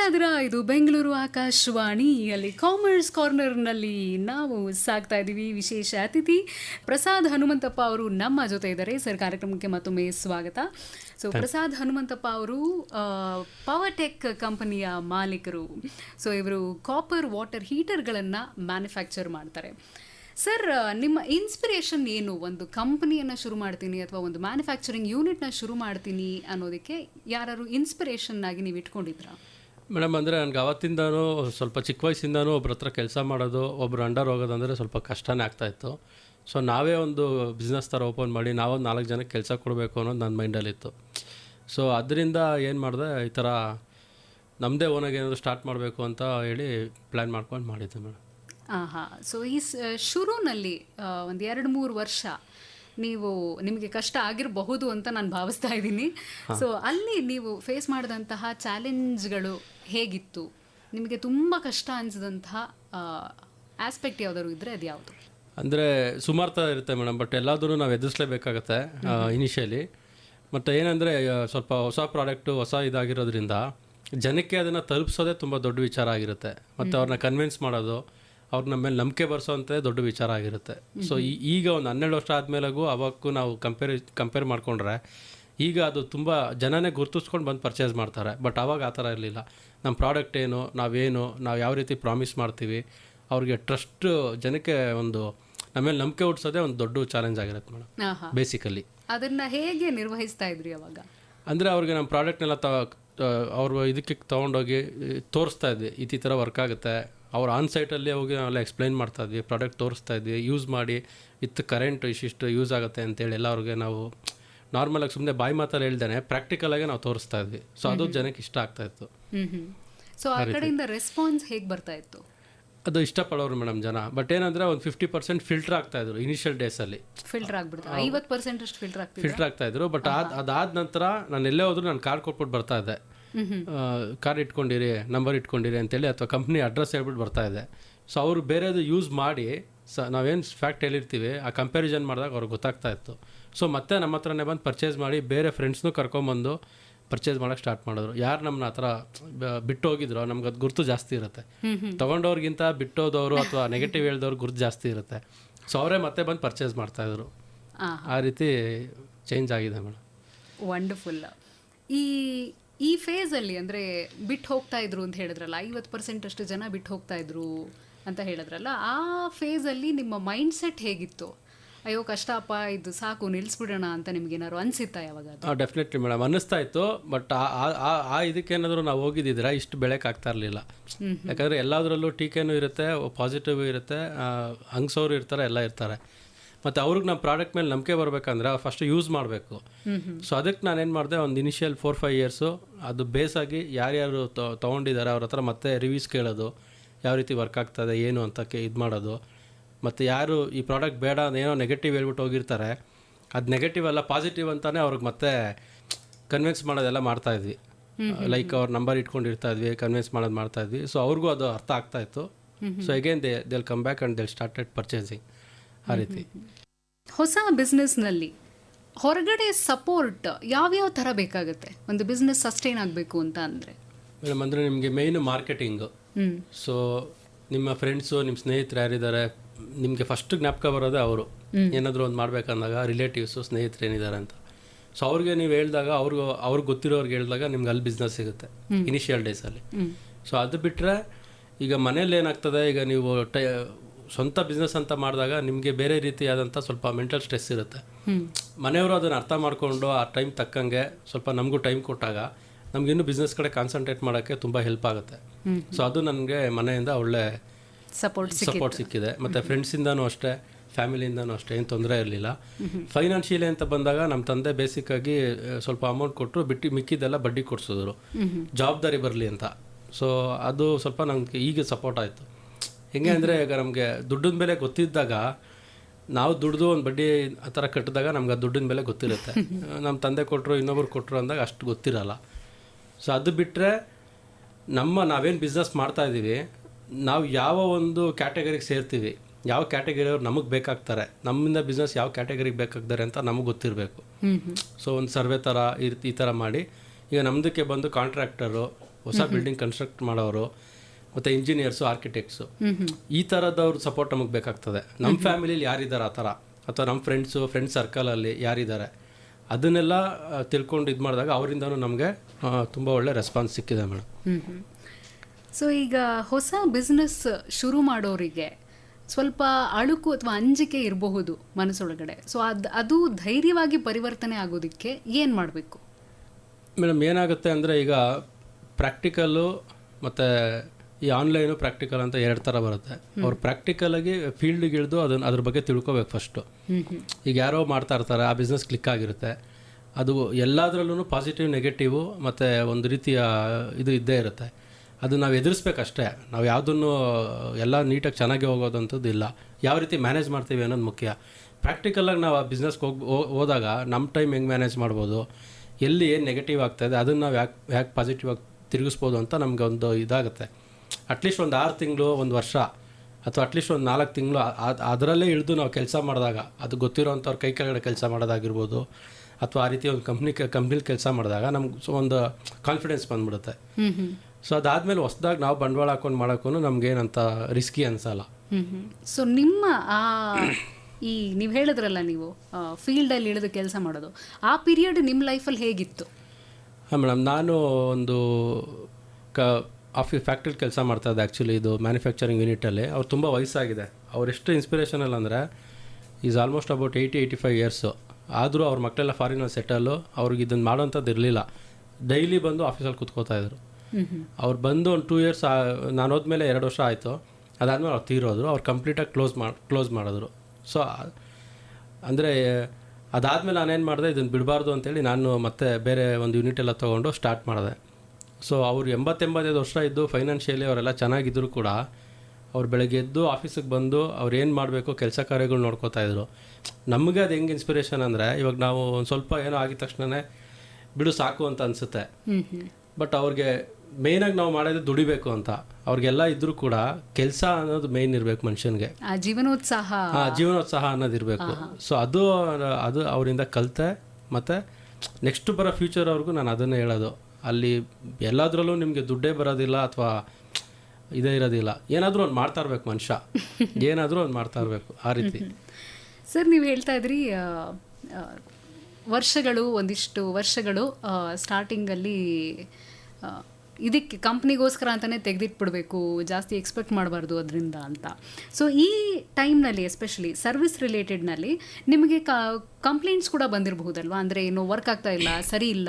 Speaker 1: ಕೇಳ್ತಾ ಇದ್ದೀರಾ ಇದು ಬೆಂಗಳೂರು ಆಕಾಶವಾಣಿ ಅಲ್ಲಿ ಕಾಮರ್ಸ್ ಕಾರ್ನರ್ನಲ್ಲಿ ನಾವು ಸಾಗ್ತಾ ಇದ್ದೀವಿ. ವಿಶೇಷ ಅತಿಥಿ ಪ್ರಸಾದ್ ಹನುಮಂತಪ್ಪ ಅವರು ನಮ್ಮ ಜೊತೆ ಇದ್ದಾರೆ. ಸರ್ ಕಾರ್ಯಕ್ರಮಕ್ಕೆ ಮತ್ತೊಮ್ಮೆ ಸ್ವಾಗತ. ಸೊ ಪ್ರಸಾದ್ ಹನುಮಂತಪ್ಪ ಅವರು ಪವರ್ಟೆಕ್ ಕಂಪನಿಯ ಮಾಲೀಕರು. ಸೊ ಇವರು ಕಾಪರ್ ವಾಟರ್ ಹೀಟರ್ಗಳನ್ನು ಮ್ಯಾನುಫ್ಯಾಕ್ಚರ್ ಮಾಡ್ತಾರೆ. ಸರ್ ನಿಮ್ಮ ಇನ್ಸ್ಪಿರೇಷನ್ ಏನು? ಒಂದು ಕಂಪನಿಯನ್ನು ಶುರು ಮಾಡ್ತೀನಿ ಅಥವಾ ಒಂದು ಮ್ಯಾನುಫ್ಯಾಕ್ಚರಿಂಗ್ ಯೂನಿಟ್ನ ಶುರು ಮಾಡ್ತೀನಿ ಅನ್ನೋದಕ್ಕೆ ಯಾರು ಇನ್ಸ್ಪಿರೇಷನ್ ಆಗಿ ನೀವು ಇಟ್ಕೊಂಡಿದ್ರಾ
Speaker 2: ಮೇಡಮ್ ಅಂದರೆ ನನಗೆ ಅವತ್ತಿಂದನೂ ಸ್ವಲ್ಪ ಚಿಕ್ಕ ವಯಸ್ಸಿಂದನೂ ಒಬ್ರ ಹತ್ರ ಕೆಲಸ ಮಾಡೋದು ಒಬ್ರು ಅಂಡರ್ ಹೋಗೋದಂದರೆ ಸ್ವಲ್ಪ ಕಷ್ಟನೇ ಆಗ್ತಾಯಿತ್ತು ಸೊ ನಾವೇ ಒಂದು ಬಿಸ್ನೆಸ್ ಥರ ಓಪನ್ ಮಾಡಿ ನಾವೊಂದು ನಾಲ್ಕು ಜನಕ್ಕೆ ಕೆಲಸ ಕೊಡಬೇಕು ಅನ್ನೋದು ನನ್ನ ಮೈಂಡಲ್ಲಿತ್ತು. ಸೊ ಅದರಿಂದ ಏನು ಮಾಡಿದೆ ಈ ಥರ ನಮ್ಮದೇ ಓನಾಗಿ ಏನಾದರೂ ಸ್ಟಾರ್ಟ್ ಮಾಡಬೇಕು ಅಂತ ಹೇಳಿ ಪ್ಲ್ಯಾನ್ ಮಾಡ್ಕೊಂಡು ಮಾಡಿದ್ದೆ ಮೇಡಮ್.
Speaker 1: ಹಾಂ ಸೊ ಈ ಶುರುನಲ್ಲಿ ಒಂದು ಎರಡು ಮೂರು ವರ್ಷ ನೀವು ನಿಮಗೆ ಕಷ್ಟ ಆಗಿರಬಹುದು ಅಂತ ನಾನು ಭಾವಿಸ್ತಾ ಇದ್ದೀನಿ. ಸೊ ಅಲ್ಲಿ ನೀವು ಫೇಸ್ ಮಾಡಿದಂತಹ ಚಾಲೆಂಜ್ಗಳು ಹೇಗಿತ್ತು? ನಿಮಗೆ ತುಂಬ ಕಷ್ಟ ಅನಿಸಿದಂತಹ ಆಸ್ಪೆಕ್ಟ್ ಯಾವ್ದಾದ್ರು ಇದ್ದರೆ ಅದು ಯಾವುದು?
Speaker 2: ಅಂದರೆ ಸುಮಾರು ಥರ ಇರುತ್ತೆ ಮೇಡಮ್ ಬಟ್ ಎಲ್ಲಾದರೂ ನಾವು ಎದುರಿಸಲೇಬೇಕಾಗತ್ತೆ ಇನಿಷಿಯಲಿ ಮತ್ತು ಏನಂದರೆ ಸ್ವಲ್ಪ ಹೊಸ ಪ್ರಾಡಕ್ಟು ಹೊಸ ಇದಾಗಿರೋದ್ರಿಂದ ಜನಕ್ಕೆ ಅದನ್ನು ತಲುಪಿಸೋದೇ ತುಂಬ ದೊಡ್ಡ ವಿಚಾರ ಆಗಿರುತ್ತೆ. ಮತ್ತು ಅವ್ರನ್ನ ಕನ್ವಿನ್ಸ್ ಮಾಡೋದು ಅವ್ರ ನಮ್ಮ ಮೇಲೆ ನಂಬಿಕೆ ಬರ್ಸೋಂಥದ್ದೇ ದೊಡ್ಡ ವಿಚಾರ ಆಗಿರುತ್ತೆ. ಸೊ ಈಗ ಒಂದು ಹನ್ನೆರಡು ವರ್ಷ ಆದಮೇಲೆಗೂ ಅವಕ್ಕೂ ನಾವು ಕಂಪೇರ್ ಕಂಪೇರ್ ಮಾಡಿಕೊಂಡ್ರೆ ಈಗ ಅದು ತುಂಬ ಜನನೇ ಗುರ್ತಿಸ್ಕೊಂಡು ಬಂದು ಪರ್ಚೇಸ್ ಮಾಡ್ತಾರೆ. ಬಟ್ ಅವಾಗ ಆ ಥರ ಇರಲಿಲ್ಲ. ನಮ್ಮ ಪ್ರಾಡಕ್ಟ್ ಏನು ನಾವೇನು ನಾವು ಯಾವ ರೀತಿ ಪ್ರಾಮಿಸ್ ಮಾಡ್ತೀವಿ ಅವ್ರಿಗೆ ಟ್ರಸ್ಟ್ ಜನಕ್ಕೆ ಒಂದು ನಮ್ಮೇಲೆ ನಂಬಿಕೆ ಹುಟ್ಟಿಸೋದೇ ಒಂದು ದೊಡ್ಡ ಚಾಲೆಂಜ್ ಆಗಿರುತ್ತೆ ಮೇಡಮ್. ಬೇಸಿಕಲಿ
Speaker 1: ಅದನ್ನ ಹೇಗೆ ನಿರ್ವಹಿಸ್ತಾ ಇದ್ರಿ ಅವಾಗ?
Speaker 2: ಅಂದರೆ ಅವ್ರಿಗೆ ನಮ್ಮ ಪ್ರಾಡಕ್ಟ್ನೆಲ್ಲ ತ ಅವ್ರ ಇದಕ್ಕೆ ತೊಗೊಂಡೋಗಿ ತೋರಿಸ್ತಾ ಇದ್ವಿ. ಈ ಥರ ವರ್ಕ್ ಆಗುತ್ತೆ. ಅವ್ರು ಆನ್ ಸೈಟಲ್ಲಿ ಹೋಗಿ ನಾವೆಲ್ಲ ಎಕ್ಸ್ಪ್ಲೈನ್ ಮಾಡ್ತಾ ಇದ್ವಿ. ಪ್ರಾಡಕ್ಟ್ ತೋರಿಸ್ತಾ ಇದ್ವಿ. ಯೂಸ್ ಮಾಡಿ ವಿತ್ ಕರೆಂಟ್ ಇಷ್ಟಿಷ್ಟು ಯೂಸ್ ಆಗುತ್ತೆ ಅಂತೇಳಿ ಎಲ್ಲ ಅವ್ರಿಗೆ ನಾವು ನಾರ್ಮಲಾಗಿ ಸುಮ್ಮನೆ ಬಾಯಿ ಮಾತಲ್ಲಿ ಹೇಳ್ದೇನೆ ಪ್ರಾಕ್ಟಿಕಲಾಗಿ ನಾವು ತೋರಿಸ್ತಾ ಇದ್ವಿ. ಸೊ ಅದು ಜನಕ್ಕೆ ಇಷ್ಟ ಆಗ್ತಾ ಇತ್ತು.
Speaker 1: ಸೊ ಆ ಕಡೆಯಿಂದ ರೆಸ್ಪಾನ್ಸ್ ಹೇಗೆ ಬರ್ತಾ ಇತ್ತು?
Speaker 2: ಅದು ಇಷ್ಟಪಡೋರು ಮೇಡಮ್ ಜನ. ಬಟ್ ಏನಂದ್ರೆ ಒಂದು ಫಿಫ್ಟಿ ಪರ್ಸೆಂಟ್ ಫಿಲ್ಟರ್ ಆಗ್ತಾ ಇದ್ರು ಇನಿಷಿಯಲ್ ಡೇಸಲ್ಲಿ
Speaker 1: ಫಿಲ್ಟರ್ ಆಗ್ಬಿಡ್ತು. ಐವತ್ತು ಪರ್ಸೆಂಟ್ ಅಷ್ಟು ಫಿಲ್ಟರ್
Speaker 2: ಫಿಲ್ಟರ್ ಆಗ್ತಾ ಇದ್ರು. ಬಟ್ ಅದ್ ಅದಾದ ನಂತರ ನಾನು ಎಲ್ಲೇ ಹೋದ್ರು ನಾನು ಕಾರ್ಡ್ ಕೊಟ್ಬಿಟ್ಟು ಬರ್ತಾ ಇದ್ದೆ. ಕಾರ್ ಇಟ್ಕೊಂಡಿರಿ ನಂಬರ್ ಇಟ್ಕೊಂಡಿರಿ ಅಂತೇಳಿ ಅಥವಾ ಕಂಪ್ನಿ ಅಡ್ರೆಸ್ ಹೇಳ್ಬಿಟ್ಟು ಬರ್ತಾ ಇದೆ ಸೊ ಅವರು ಬೇರೆದು ಯೂಸ್ ಮಾಡಿ ಸ ನಾವೇನು ಫ್ಯಾಕ್ಟ್ ಹೇಳಿರ್ತೀವಿ ಆ ಕಂಪ್ಯಾರಿಸನ್ ಮಾಡಿದಾಗ ಅವ್ರಿಗೆ ಗೊತ್ತಾಗ್ತಾ ಇತ್ತು. ಸೊ ಮತ್ತೆ ನಮ್ಮ ಹತ್ರನೇ ಬಂದು ಪರ್ಚೇಸ್ ಮಾಡಿ ಬೇರೆ ಫ್ರೆಂಡ್ಸ್ನೂ ಕರ್ಕೊಂಬಂದು ಪರ್ಚೇಸ್ ಮಾಡೋಕ್ಕೆ ಸ್ಟಾರ್ಟ್ ಮಾಡಿದ್ರು. ಯಾರು ನಮ್ಮನ್ನ ಆ ಥರ ಬ- ಬಿಟ್ಟು ಹೋಗಿದ್ರು ನಮ್ಗೆ ಅದು ಗುರುತು ಜಾಸ್ತಿ ಇರುತ್ತೆ. ತೊಗೊಂಡವ್ರಿಗಿಂತ ಬಿಟ್ಟೋದವರು ಅಥವಾ ನೆಗೆಟಿವ್ ಹೇಳ್ದವ್ರು ಗುರುತು ಜಾಸ್ತಿ ಇರುತ್ತೆ. ಸೊ ಅವರೇ ಮತ್ತೆ ಬಂದು ಪರ್ಚೇಸ್ ಮಾಡ್ತಾಯಿದ್ರು
Speaker 1: ಆ
Speaker 2: ರೀತಿ ಚೇಂಜ್ ಆಗಿದೆ ಮೇಡಮ್
Speaker 1: ವಂಡರ್ಫುಲ್ ಈ ಈ ಫೇಸಲ್ಲಿ ಅಂದರೆ ಬಿಟ್ಟು ಹೋಗ್ತಾ ಇದ್ರು ಅಂತ ಹೇಳಿದ್ರಲ್ಲ ಐವತ್ತು ಪರ್ಸೆಂಟ್ ಅಷ್ಟು ಜನ ಬಿಟ್ಟು ಹೋಗ್ತಾ ಇದ್ರು. ಅಂತ ಹೇಳಿದ್ರಲ್ಲ ಆ ಫೇಸಲ್ಲಿ ನಿಮ್ಮ ಮೈಂಡ್ ಸೆಟ್ ಹೇಗಿತ್ತು? ಅಯ್ಯೋ ಕಷ್ಟಪ್ಪ ಇದು ಸಾಕು ನಿಲ್ಲಿಸ್ಬಿಡೋಣ ಅಂತ ನಿಮ್ಗೆ ಏನಾದ್ರು ಅನ್ಸಿತ್ತಾ ಯಾವಾಗ
Speaker 2: ಡೆಫಿನೆಟ್ಲಿ ಮೇಡಮ್ ಅನ್ನಿಸ್ತಾ ಇತ್ತು ಬಟ್ ಆ ಇದಕ್ಕೇನಾದರೂ ನಾವು ಹೋಗಿದ್ದಿದ್ರೆ ಇಷ್ಟು ಬೆಳಕು ಆಗ್ತಾ ಇರಲಿಲ್ಲ. ಯಾಕಂದರೆ ಎಲ್ಲದರಲ್ಲೂ ಟೀಕೆನೂ ಇರುತ್ತೆ ಪಾಸಿಟಿವ್ ಇರುತ್ತೆ ಹಂಗ್ಸೋರು ಇರ್ತಾರೆ ಎಲ್ಲ ಇರ್ತಾರೆ. ಮತ್ತು ಅವ್ರಿಗೆ ನಮ್ಮ ಪ್ರಾಡಕ್ಟ್ ಮೇಲೆ ನಂಬಿಕೆ ಬರಬೇಕಂದ್ರೆ ಫಸ್ಟ್ ಯೂಸ್ ಮಾಡಬೇಕು. ಸೊ ಅದಕ್ಕೆ ನಾನು ಏನು ಮಾಡಿದೆ ಒಂದು ಇನಿಷಿಯಲ್ ಫೋರ್ ಫೈವ್ ಇಯರ್ಸು ಅದು ಬೇಸಾಗಿ ಯಾರ್ಯಾರು ತೊಗೊಂಡಿದ್ದಾರೆ ಅವ್ರ ಹತ್ರ ಮತ್ತೆ ರಿವ್ಯೂಸ್ ಕೇಳೋದು ಯಾವ ರೀತಿ ವರ್ಕ್ ಆಗ್ತದೆ ಏನು ಅಂತ ಇದು ಮಾಡೋದು. ಮತ್ತು ಯಾರು ಈ ಪ್ರಾಡಕ್ಟ್ ಬೇಡ ಏನೋ ನೆಗೆಟಿವ್ ಹೇಳ್ಬಿಟ್ಟು ಹೋಗಿರ್ತಾರೆ. ಅದು ನೆಗೆಟಿವ್ ಅಲ್ಲ ಪಾಸಿಟಿವ್ ಅಂತಲೇ ಅವ್ರಿಗೆ ಮತ್ತೆ ಕನ್ವಿನ್ಸ್ ಮಾಡೋದೆಲ್ಲ ಮಾಡ್ತಾ ಇದ್ವಿ. ಲೈಕ್ ಅವ್ರ ನಂಬರ್ ಇಟ್ಕೊಂಡಿರ್ತಾ ಇದ್ವಿ ಕನ್ವಿನ್ಸ್ ಮಾಡೋದು ಮಾಡ್ತಾ ಇದ್ವಿ. ಸೊ ಅವ್ರಿಗೂ ಅದು ಅರ್ಥ ಆಗ್ತಾ ಇತ್ತು. So again they they'll come back and they'll started purchasing ಆ ರೀತಿ.
Speaker 1: ಹೊಸ ಬಿಸ್ನೆಸ್ನಲ್ಲಿ ಹೊರಗಡೆ ಸಪೋರ್ಟ್ ಯಾವ್ಯಾವ ಥರ ಬೇಕಾಗುತ್ತೆ? ಒಂದು ಬಿಸ್ನೆಸ್ ಸಸ್ಟೈನ್ ಆಗಬೇಕು ಅಂತ ಅಂದರೆ?
Speaker 2: ಮೇಡಮ್ ಅಂದರೆ ನಿಮಗೆ ಮೇಯ್ನು ಮಾರ್ಕೆಟಿಂಗು ಸೊ ನಿಮ್ಮ ಫ್ರೆಂಡ್ಸು ನಿಮ್ಮ ಸ್ನೇಹಿತರು ಯಾರಿದ್ದಾರೆ ನಿಮಗೆ ಫಸ್ಟ್ ಜ್ಞಾಪಕ ಬರೋದೇ ಅವರು. ಏನಾದರೂ ಒಂದು ಮಾಡ್ಬೇಕಂದಾಗ ರಿಲೇಟಿವ್ಸು ಸ್ನೇಹಿತರು ಏನಿದ್ದಾರೆ ಅಂತ. ಸೊ ಅವ್ರಿಗೆ ನೀವು ಹೇಳಿದಾಗ ಅವ್ರಿಗೂ ಅವ್ರಿಗೆ ಗೊತ್ತಿರೋರ್ಗೆ ಹೇಳಿದಾಗ ನಿಮ್ಗೆ ಅಲ್ಲಿ ಬಿಸ್ನೆಸ್ ಸಿಗುತ್ತೆ ಇನಿಷಿಯಲ್ ಡೇಸಲ್ಲಿ ಸೊ ಅದು ಬಿಟ್ಟರೆ ಈಗ ಮನೇಲಿ ಏನಾಗ್ತದೆ ಈಗ ನೀವು ಟೈ ಸ್ವಂತ ಬಿಸ್ನೆಸ್ ಅಂತ ಮಾಡಿದಾಗ ನಿಮಗೆ ಬೇರೆ ರೀತಿಯಾದಂಥ ಸ್ವಲ್ಪ ಮೆಂಟಲ್ ಸ್ಟ್ರೆಸ್ ಇರುತ್ತೆ. ಮನೆಯವರು ಅದನ್ನು ಅರ್ಥ ಮಾಡಿಕೊಂಡು ಆ ಟೈಮ್ ತಕ್ಕಂಗೆ ಸ್ವಲ್ಪ ನಮಗೂ ಟೈಮ್ ಕೊಟ್ಟಾಗ ನಮಗಿನ್ನೂ ಬಿಸ್ನೆಸ್ ಕಡೆ ಕಾನ್ಸಂಟ್ರೇಟ್ ಮಾಡೋಕ್ಕೆ ತುಂಬ ಹೆಲ್ಪ್ ಆಗುತ್ತೆ. ಸೊ ಅದು ನನಗೆ ಮನೆಯಿಂದ ಒಳ್ಳೆ
Speaker 1: ಸಪೋರ್ಟ್
Speaker 2: ಸಪೋರ್ಟ್ ಸಿಕ್ಕಿದೆ. ಮತ್ತು ಫ್ರೆಂಡ್ಸಿಂದನೂ ಅಷ್ಟೇ ಫ್ಯಾಮಿಲಿಯಿಂದನೂ ಅಷ್ಟೇ ಏನು ತೊಂದರೆ ಇರಲಿಲ್ಲ. ಫೈನಾನ್ಷಿಯಲಿ ಅಂತ ಬಂದಾಗ ನಮ್ಮ ತಂದೆ ಬೇಸಿಕ್ಕಾಗಿ ಸ್ವಲ್ಪ ಅಮೌಂಟ್ ಕೊಟ್ಟರು ಬಿಟ್ಟು ಮಿಕ್ಕಿದ್ದೆಲ್ಲ ಬಡ್ಡಿ ಕೊಡಿಸಿದ್ರು. ಜವಾಬ್ದಾರಿ ಬರಲಿ ಅಂತ. ಸೊ ಅದು ಸ್ವಲ್ಪ ನಮಗೆ ಈಗ ಸಪೋರ್ಟ್ ಆಯಿತು. ಹೆಂಗೆ ಅಂದರೆ ಈಗ ನಮಗೆ ದುಡ್ಡಿನ ಬೆಲೆ ಗೊತ್ತಿದ್ದಾಗ ನಾವು ದುಡ್ದು ಒಂದು ಬಡ್ಡಿ ಆ ಥರ ಕಟ್ಟಿದಾಗ ನಮ್ಗೆ ಆ ದುಡ್ಡಿನ ಬೆಲೆ ಗೊತ್ತಿರುತ್ತೆ. ನಮ್ಮ ತಂದೆ ಕೊಟ್ಟರು ಇನ್ನೊಬ್ರು ಕೊಟ್ಟರು ಅಂದಾಗ ಅಷ್ಟು ಗೊತ್ತಿರಲ್ಲ. ಸೊ ಅದು ಬಿಟ್ಟರೆ ನಮ್ಮ ನಾವೇನು ಬಿಸ್ನೆಸ್ ಮಾಡ್ತಾ ಇದ್ದೀವಿ ನಾವು ಯಾವ ಒಂದು ಕ್ಯಾಟಗರಿಗೆ ಸೇರ್ತೀವಿ ಯಾವ ಕ್ಯಾಟಗರಿಯವ್ರು ನಮಗೆ ಬೇಕಾಗ್ತಾರೆ ನಮ್ಮಿಂದ ಬಿಸ್ನೆಸ್ ಯಾವ ಕ್ಯಾಟಗರಿಗೆ ಬೇಕಾಗ್ತಾರೆ ಅಂತ ನಮಗೆ ಗೊತ್ತಿರಬೇಕು. ಸೊ ಒಂದು ಸರ್ವೆ ಥರ ಈ ಥರ ಮಾಡಿ ಈಗ ನಮ್ಮದಕ್ಕೆ ಬಂದು ಕಾಂಟ್ರಾಕ್ಟರು ಹೊಸ ಬಿಲ್ಡಿಂಗ್ ಕನ್ಸ್ಟ್ರಕ್ಟ್ ಮಾಡೋರು ಮತ್ತು ಇಂಜಿನಿಯರ್ಸು ಆರ್ಕಿಟೆಕ್ಟ್ಸು ಈ ಥರದವ್ರ ಸಪೋರ್ಟ್ ನಮಗೆ ಬೇಕಾಗ್ತದೆ. ನಮ್ಮ ಫ್ಯಾಮಿಲಿಲಿ ಯಾರಿದ್ದಾರೆ ಆ ಥರ ಅಥವಾ ನಮ್ಮ ಫ್ರೆಂಡ್ಸು ಫ್ರೆಂಡ್ ಸರ್ಕಲಲ್ಲಿ ಯಾರಿದ್ದಾರೆ ಅದನ್ನೆಲ್ಲ ತಿಳ್ಕೊಂಡು ಇದು ಮಾಡಿದಾಗ ಅವರಿಂದನೂ ನಮಗೆ ತುಂಬ ಒಳ್ಳೆ ರೆಸ್ಪಾನ್ಸ್ ಸಿಕ್ಕಿದೆ ಮೇಡಮ್
Speaker 1: ಸೊ ಈಗ ಹೊಸ ಬಿಸ್ನೆಸ್ ಶುರು ಮಾಡೋರಿಗೆ ಸ್ವಲ್ಪ ಅಳುಕು ಅಥವಾ ಅಂಜಿಕೆ ಇರಬಹುದು ಮನಸ್ಸೊಳಗಡೆ. ಸೊ ಅದು ಅದು ಧೈರ್ಯವಾಗಿ ಪರಿವರ್ತನೆ ಆಗೋದಕ್ಕೆ ಏನು ಮಾಡಬೇಕು?
Speaker 2: ಮೇಡಮ್ ಏನಾಗುತ್ತೆ ಅಂದರೆ ಈಗ ಪ್ರಾಕ್ಟಿಕಲ್ಲು ಮತ್ತು ಈ ಆನ್ಲೈನು ಪ್ರಾಕ್ಟಿಕಲ್ ಅಂತ ಎರಡು ಥರ ಬರುತ್ತೆ. ಅವ್ರು ಪ್ರಾಕ್ಟಿಕಲಾಗಿ ಫೀಲ್ಡ್ಗೆ ಇಳಿದು ಅದನ್ನು ಅದ್ರ ಬಗ್ಗೆ ತಿಳ್ಕೊಬೇಕು ಫಸ್ಟು ಈಗ ಯಾರೋ ಮಾಡ್ತಾ ಇರ್ತಾರೆ ಆ ಬಿಸ್ನೆಸ್ ಕ್ಲಿಕ್ ಆಗಿರುತ್ತೆ. ಅದು ಎಲ್ಲದರಲ್ಲೂ ಪಾಸಿಟಿವ್ ನೆಗೆಟಿವು ಮತ್ತು ಒಂದು ರೀತಿಯ ಇದು ಇದ್ದೇ ಇರುತ್ತೆ. ಅದು ನಾವು ಎದುರಿಸ್ಬೇಕಷ್ಟೇ. ನಾವು ಯಾವುದನ್ನು ಎಲ್ಲ ನೀಟಾಗಿ ಚೆನ್ನಾಗಿ ಹೋಗೋದಂಥದ್ದು ಇಲ್ಲ ಯಾವ ರೀತಿ ಮ್ಯಾನೇಜ್ ಮಾಡ್ತೀವಿ ಅನ್ನೋದು ಮುಖ್ಯ. ಪ್ರಾಕ್ಟಿಕಲಾಗಿ ನಾವು ಆ ಬಿಸ್ನೆಸ್ಗೆ ಹೋಗಿ ಹೋದಾಗ ನಮ್ಮ ಟೈಮ್ ಹೆಂಗೆ ಮ್ಯಾನೇಜ್ ಮಾಡ್ಬೋದು? ಎಲ್ಲಿ ಏನು ನೆಗೆಟಿವ್ ಆಗ್ತಾಯಿದೆ ಅದನ್ನು ನಾವು ಯಾಕೆ ಯಾಕೆ ಪಾಸಿಟಿವ್ ಆಗಿ ತಿರುಗಿಸ್ಬೋದು ಅಂತ ನಮಗೆ ಒಂದು ಇದಾಗುತ್ತೆ. ಅಟ್ಲೀಸ್ಟ್ ಒಂದು ಆರು ತಿಂಗಳು ಒಂದು ವರ್ಷ ಅಥವಾ ಅಟ್ಲೀಸ್ಟ್ ಒಂದು ನಾಲ್ಕು ತಿಂಗಳು ಅದರಲ್ಲೇ ಇಳಿದು ನಾವು ಕೆಲಸ ಮಾಡಿದಾಗ ಅದು ಗೊತ್ತಿರೋಂಥವ್ರ ಕೈ ಕೆಳಗಡೆ ಕೆಲಸ ಮಾಡೋದಾಗಿರ್ಬೋದು ಅಥವಾ ಆ ರೀತಿ ಒಂದು ಕಂಪ್ನಿ ಕಂಪ್ನಿಲಿ ಕೆಲಸ ಮಾಡಿದಾಗ ನಮ್ಗೆ ಒಂದು ಕಾನ್ಫಿಡೆನ್ಸ್ ಬಂದ್ಬಿಡುತ್ತೆ. ಸೊ ಅದಾದಮೇಲೆ ಹೊಸದಾಗಿ ನಾವು ಬಂಡವಾಳ ಹಾಕೊಂಡು ಮಾಡೋಕ್ಕೂ ನಮ್ಗೇನಂತ ರಿಸ್ಕಿ ಅನ್ಸಲ್ಲ.
Speaker 1: ಸೊ ನಿಮ್ಮ ಆ ಈ ನೀವು ಹೇಳಿದ್ರಲ್ಲ ನೀವು ಫೀಲ್ಡಲ್ಲಿ ಇಳಿದು ಕೆಲಸ ಮಾಡೋದು ಆ ಪೀರಿಯಡ್ ನಿಮ್ಮ ಲೈಫಲ್ಲಿ ಹೇಗಿತ್ತು?
Speaker 2: ಹಾಂ ಮೇಡಮ್ ನಾನು ಒಂದು ಕ ಆಫೀಸ್ ಫ್ಯಾಕ್ಟ್ರಿ ಕೆಲಸ ಮಾಡ್ತಾ ಇದೆ ಆ್ಯಕ್ಚುಲಿ ಇದು ಮ್ಯಾನುಫ್ಯಾಕ್ಚರಿಂಗ್ ಯೂನಿಟಲ್ಲಿ ಅವ್ರು ತುಂಬ ವಯಸ್ಸಾಗಿದೆ. ಅವರೆಷ್ಟು ಇನ್ಸ್ಪಿರೇಷನಲ್ ಅಂದರೆ is almost about eighty eighty five years ಆದರೂ ಅವ್ರ ಮಕ್ಕಳೆಲ್ಲ ಫಾರಿನಲ್ಲಿ ಸೆಟಲ್ಲು ಅವ್ರಿಗೆ ಇದನ್ನು ಮಾಡೋಂಥದ್ದು ಇರಲಿಲ್ಲ. ಡೈಲಿ ಬಂದು ಆಫೀಸಲ್ಲಿ ಕುತ್ಕೋತಾ ಇದ್ರು.
Speaker 1: ಹ್ಮ್ ಹ್ಮ್
Speaker 2: ಅವ್ರು ಬಂದು ಒಂದು ಟೂ ಇಯರ್ಸ್ ನಾನು ಹೋದ್ಮೇಲೆ ಎರಡು ವರ್ಷ ಆಯಿತು. ಅದಾದಮೇಲೆ ಅವ್ರು ತೀರೋದ್ರು. ಅವ್ರು ಕಂಪ್ಲೀಟಾಗಿ ಕ್ಲೋಸ್ ಮಾಡಿ ಕ್ಲೋಸ್ ಮಾಡಿದ್ರು. ಸೊ ಅಂದರೆ ಅದಾದಮೇಲೆ ನಾನೇನು ಮಾಡಿದೆ ಇದನ್ನು ಬಿಡಬಾರ್ದು ಅಂತೇಳಿ ನಾನು ಮತ್ತೆ ಬೇರೆ ಒಂದು ಯೂನಿಟ್ ಎಲ್ಲ ತೊಗೊಂಡು ಸ್ಟಾರ್ಟ್ ಮಾಡಿದೆ. ಸೊ ಅವರು ಎಂಬತ್ತೆಂಬತ್ತೈದು ವರ್ಷ ಇದ್ದು ಫೈನಾನ್ಷಿಯಲಿ ಅವರೆಲ್ಲ ಚೆನ್ನಾಗಿದ್ದರೂ ಕೂಡ ಅವ್ರು ಬೆಳಗ್ಗೆ ಎದ್ದು ಆಫೀಸಿಗೆ ಬಂದು ಅವ್ರು ಏನು ಮಾಡಬೇಕು ಕೆಲಸ ಕಾರ್ಯಗಳು ನೋಡ್ಕೋತಾ ಇದ್ರು. ನಮಗೆ ಅದು ಹೆಂಗೆ ಇನ್ಸ್ಪಿರೇಷನ್ ಅಂದರೆ ಇವಾಗ ನಾವು ಒಂದು ಸ್ವಲ್ಪ ಏನೋ ಆಗಿದ ತಕ್ಷಣವೇ ಬಿಡು ಸಾಕು ಅಂತ ಅನಿಸುತ್ತೆ. ಬಟ್ ಅವ್ರಿಗೆ ಮೇಯ್ನಾಗಿ ನಾವು ಮಾಡೋದು ದುಡಿಬೇಕು ಅಂತ. ಅವ್ರಿಗೆಲ್ಲ ಇದ್ರೂ ಕೂಡ ಕೆಲಸ ಅನ್ನೋದು ಮೇಯ್ನ್ ಇರಬೇಕು ಮನುಷ್ಯನಿಗೆ.
Speaker 1: ಜೀವನೋತ್ಸಾಹ.
Speaker 2: ಆ ಜೀವನೋತ್ಸಾಹ ಅನ್ನೋದು ಇರಬೇಕು. ಸೊ ಅದು ಅದು ಅವರಿಂದ ಕಲಿತೆ ಮತ್ತು ನೆಕ್ಸ್ಟ್ ಬರೋ ಫ್ಯೂಚರ್ ಅವ್ರಿಗೂ ನಾನು ಅದನ್ನೇ ಹೇಳೋದು. ಅಲ್ಲಿ ಎಲ್ಲದರಲ್ಲೂ ನಿಮಗೆ ದುಡ್ಡೇ ಬರೋದಿಲ್ಲ ಅಥವಾ ಇದೇ ಇರೋದಿಲ್ಲ. ಏನಾದರೂ ಒಂದು ಮಾಡ್ತಾ ಇರಬೇಕು ಮನುಷ್ಯ. ಏನಾದರೂ ಒಂದು ಮಾಡ್ತಾ ಇರಬೇಕು ಆ ರೀತಿ.
Speaker 1: ಸರ್ ನೀವು ಹೇಳ್ತಾ ಇದ್ರಿ ವರ್ಷಗಳು ಒಂದಿಷ್ಟು ವರ್ಷಗಳು ಸ್ಟಾರ್ಟಿಂಗಲ್ಲಿ ಇದಕ್ಕೆ ಕಂಪ್ನಿಗೋಸ್ಕರ ಅಂತಲೇ ತೆಗೆದಿಟ್ಬಿಡ್ಬೇಕು ಜಾಸ್ತಿ ಎಕ್ಸ್ಪೆಕ್ಟ್ ಮಾಡಬಾರ್ದು ಅದರಿಂದ ಅಂತ. ಸೊ ಈ ಟೈಮ್ನಲ್ಲಿ ಎಸ್ಪೆಷಲಿ ಸರ್ವಿಸ್ ರಿಲೇಟೆಡ್ನಲ್ಲಿ ನಿಮಗೆ ಕ ಕಂಪ್ಲೇಂಟ್ಸ್ ಕೂಡ ಬಂದಿರಬಹುದಲ್ವಾ? ಅಂದರೆ ಏನು ವರ್ಕ್ ಆಗ್ತಾ ಇಲ್ಲ ಸರಿ ಇಲ್ಲ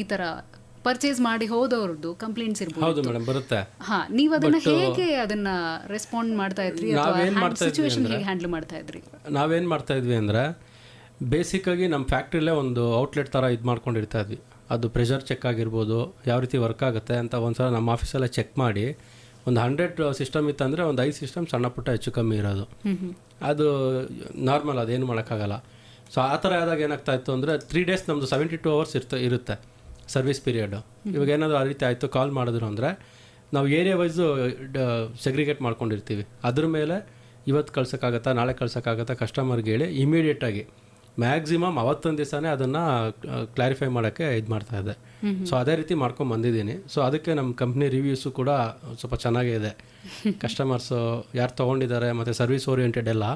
Speaker 1: ಈ ತರ ಪರ್ಚೇಸ್ ಮಾಡಿ ಹೋದವ್ರದ್ದು ಕಂಪ್ಲೇಂಟ್ಸ್ ಇರ್ಬೋದು.
Speaker 2: ಹೌದು ಮೇಡಮ್ ಬರುತ್ತೆ.
Speaker 1: ಹಾ ನೀವು ಅದನ್ನ ಹೇಗೆ ಅದನ್ನ ರೆಸ್ಪಾಂಡ್ ಮಾಡ್ತಾ ಇದ್ರಿ
Speaker 2: ನಾವೇನ್ ಮಾಡ್ತಾ ಇದ್ವಿ
Speaker 1: ಸಿಚುವೇಶನ್ ಹೇಗೆ ಹ್ಯಾಂಡಲ್ ಮಾಡ್ತಾ ಇದ್ರಿ?
Speaker 2: ನಾವೇನು ಮಾಡ್ತಾ ಇದ್ವಿ ಅಂದ್ರೆ ಬೇಸಿಕ್ ಆಗಿ ನಮ್ಮ ಫ್ಯಾಕ್ಟ್ರಿಲೇ ಒಂದು ಔಟ್ಲೆಟ್ ಥರ ಇದು ಮಾಡ್ಕೊಂಡಿರ್ತಾ ಇದ್ವಿ. ಅದು ಪ್ರೆಷರ್ ಚೆಕ್ ಆಗಿರ್ಬೋದು ಯಾವ ರೀತಿ ವರ್ಕ್ ಆಗುತ್ತೆ ಅಂತ ಒಂದ್ಸಲ ನಮ್ಮ ಆಫೀಸಲ್ಲೇ ಚೆಕ್ ಮಾಡಿ ಒಂದು ಹಂಡ್ರೆಡ್ ಸಿಸ್ಟಮ್ ಇತ್ತಂದರೆ ಒಂದು ಐದು ಸಿಸ್ಟಮ್ ಸಣ್ಣ ಪುಟ್ಟ ಹೆಚ್ಚು ಕಮ್ಮಿ ಇರೋದು. ಅದು ನಾರ್ಮಲ್ ಅದೇನು ಮಾಡೋಕ್ಕಾಗಲ್ಲ. ಸೊ ಆ ಥರ ಆದಾಗ ಏನಾಗ್ತಾ ಇತ್ತು ಅಂದರೆ ತ್ರೀ ಡೇಸ್ ನಮ್ಮದು ಸೆವೆಂಟಿ ಟು ಅವರ್ಸ್ ಇರ್ತ ಇರುತ್ತೆ ಸರ್ವಿಸ್ ಪೀರಿಯಡು ಇವಾಗ ಏನಾದರೂ ಆ ರೀತಿ ಆಯಿತು ಕಾಲ್ ಮಾಡಿದ್ರು ಅಂದರೆ ನಾವು ಏರಿಯಾ ವೈಸು ಸೆಗ್ರಿಗೇಟ್ ಮಾಡ್ಕೊಂಡಿರ್ತೀವಿ. ಅದ್ರ ಮೇಲೆ ಇವತ್ತು ಕಳ್ಸೋಕ್ಕಾಗತ್ತಾ ನಾಳೆ ಕಳ್ಸೋಕ್ಕಾಗತ್ತಾ ಕಸ್ಟಮರ್ಗೆ ಹೇಳಿ ಇಮಿಡಿಯೇಟಾಗಿ ಮ್ಯಾಕ್ಸಿಮಮ್ ಅವತ್ತೊಂದು ದಿವಸನೇ ಅದನ್ನು ಕ್ಲಾರಿಫೈ ಮಾಡೋಕ್ಕೆ ಇದು ಮಾಡ್ತಾ ಇದ್ದೆ ಸೊ ಅದೇ ರೀತಿ ಮಾಡ್ಕೊಂಡು ಬಂದಿದ್ದೀನಿ. ಸೊ ಅದಕ್ಕೆ ನಮ್ಮ ಕಂಪ್ನಿ ರಿವ್ಯೂಸು ಕೂಡ ಸ್ವಲ್ಪ ಚೆನ್ನಾಗೇ ಇದೆ. ಕಸ್ಟಮರ್ಸು ಯಾರು ತೊಗೊಂಡಿದ್ದಾರೆ ಮತ್ತು ಸರ್ವಿಸ್ ಓರಿಯೆಂಟೆಡ್ ಎಲ್ಲ.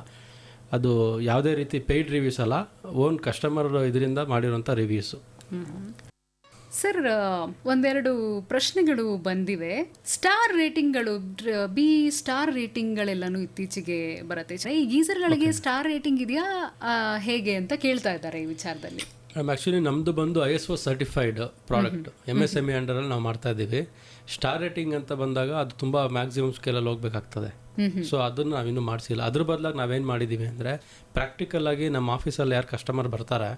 Speaker 2: ಅದು ಯಾವುದೇ ರೀತಿ ಪೇಯ್ಡ್ ರಿವ್ಯೂಸ್ ಅಲ್ಲ ಓನ್ ಕಸ್ಟಮರ್ ಇದರಿಂದ ಮಾಡಿರೋಂಥ ರಿವ್ಯೂಸು
Speaker 1: ಸರ್ ಒಂದೆರಡು ಪ್ರಶ್ನೆಗಳು ಬಂದಿವೆ. ಸ್ಟಾರ್ ರೇಟಿಂಗ್ಗಳು ಬಿ ಸ್ಟಾರ್ ರೇಟಿಂಗ್ಗಳೆಲ್ಲನೂ ಇತ್ತೀಚೆಗೆ ಬರುತ್ತೆ. ಈ ಗೀಸರ್ಗಳಿಗೆ ಸ್ಟಾರ್ ರೇಟಿಂಗ್ ಇದೆಯಾ ಹೇಗೆ ಅಂತ ಕೇಳ್ತಾ ಇದ್ದಾರೆ ಈ ವಿಚಾರದಲ್ಲಿ?
Speaker 2: ಆ್ಯಕ್ಚುಲಿ ನಮ್ಮದು ಬಂದು I S O certified product M S M E ಅಂಡರಲ್ಲಿ ನಾವು ಮಾಡ್ತಾ ಇದ್ದೀವಿ. ಸ್ಟಾರ್ ರೇಟಿಂಗ್ ಅಂತ ಬಂದಾಗ ಅದು ತುಂಬ ಮ್ಯಾಕ್ಸಿಮಮ್ ಸ್ಕೇಲಲ್ಲಿ ಹೋಗ್ಬೇಕಾಗ್ತದೆ. ಸೊ ಅದನ್ನು ನಾವಿನ್ನೂ ಮಾಡಿಸಿಲ್ಲ. ಅದ್ರ ಬದಲಾಗಿ ನಾವೇನು ಮಾಡಿದ್ದೀವಿ ಅಂದರೆ ಪ್ರಾಕ್ಟಿಕಲ್ ಆಗಿ ನಮ್ಮ ಆಫೀಸಲ್ಲಿ ಯಾರು ಕಸ್ಟಮರ್ ಬರ್ತಾರೆ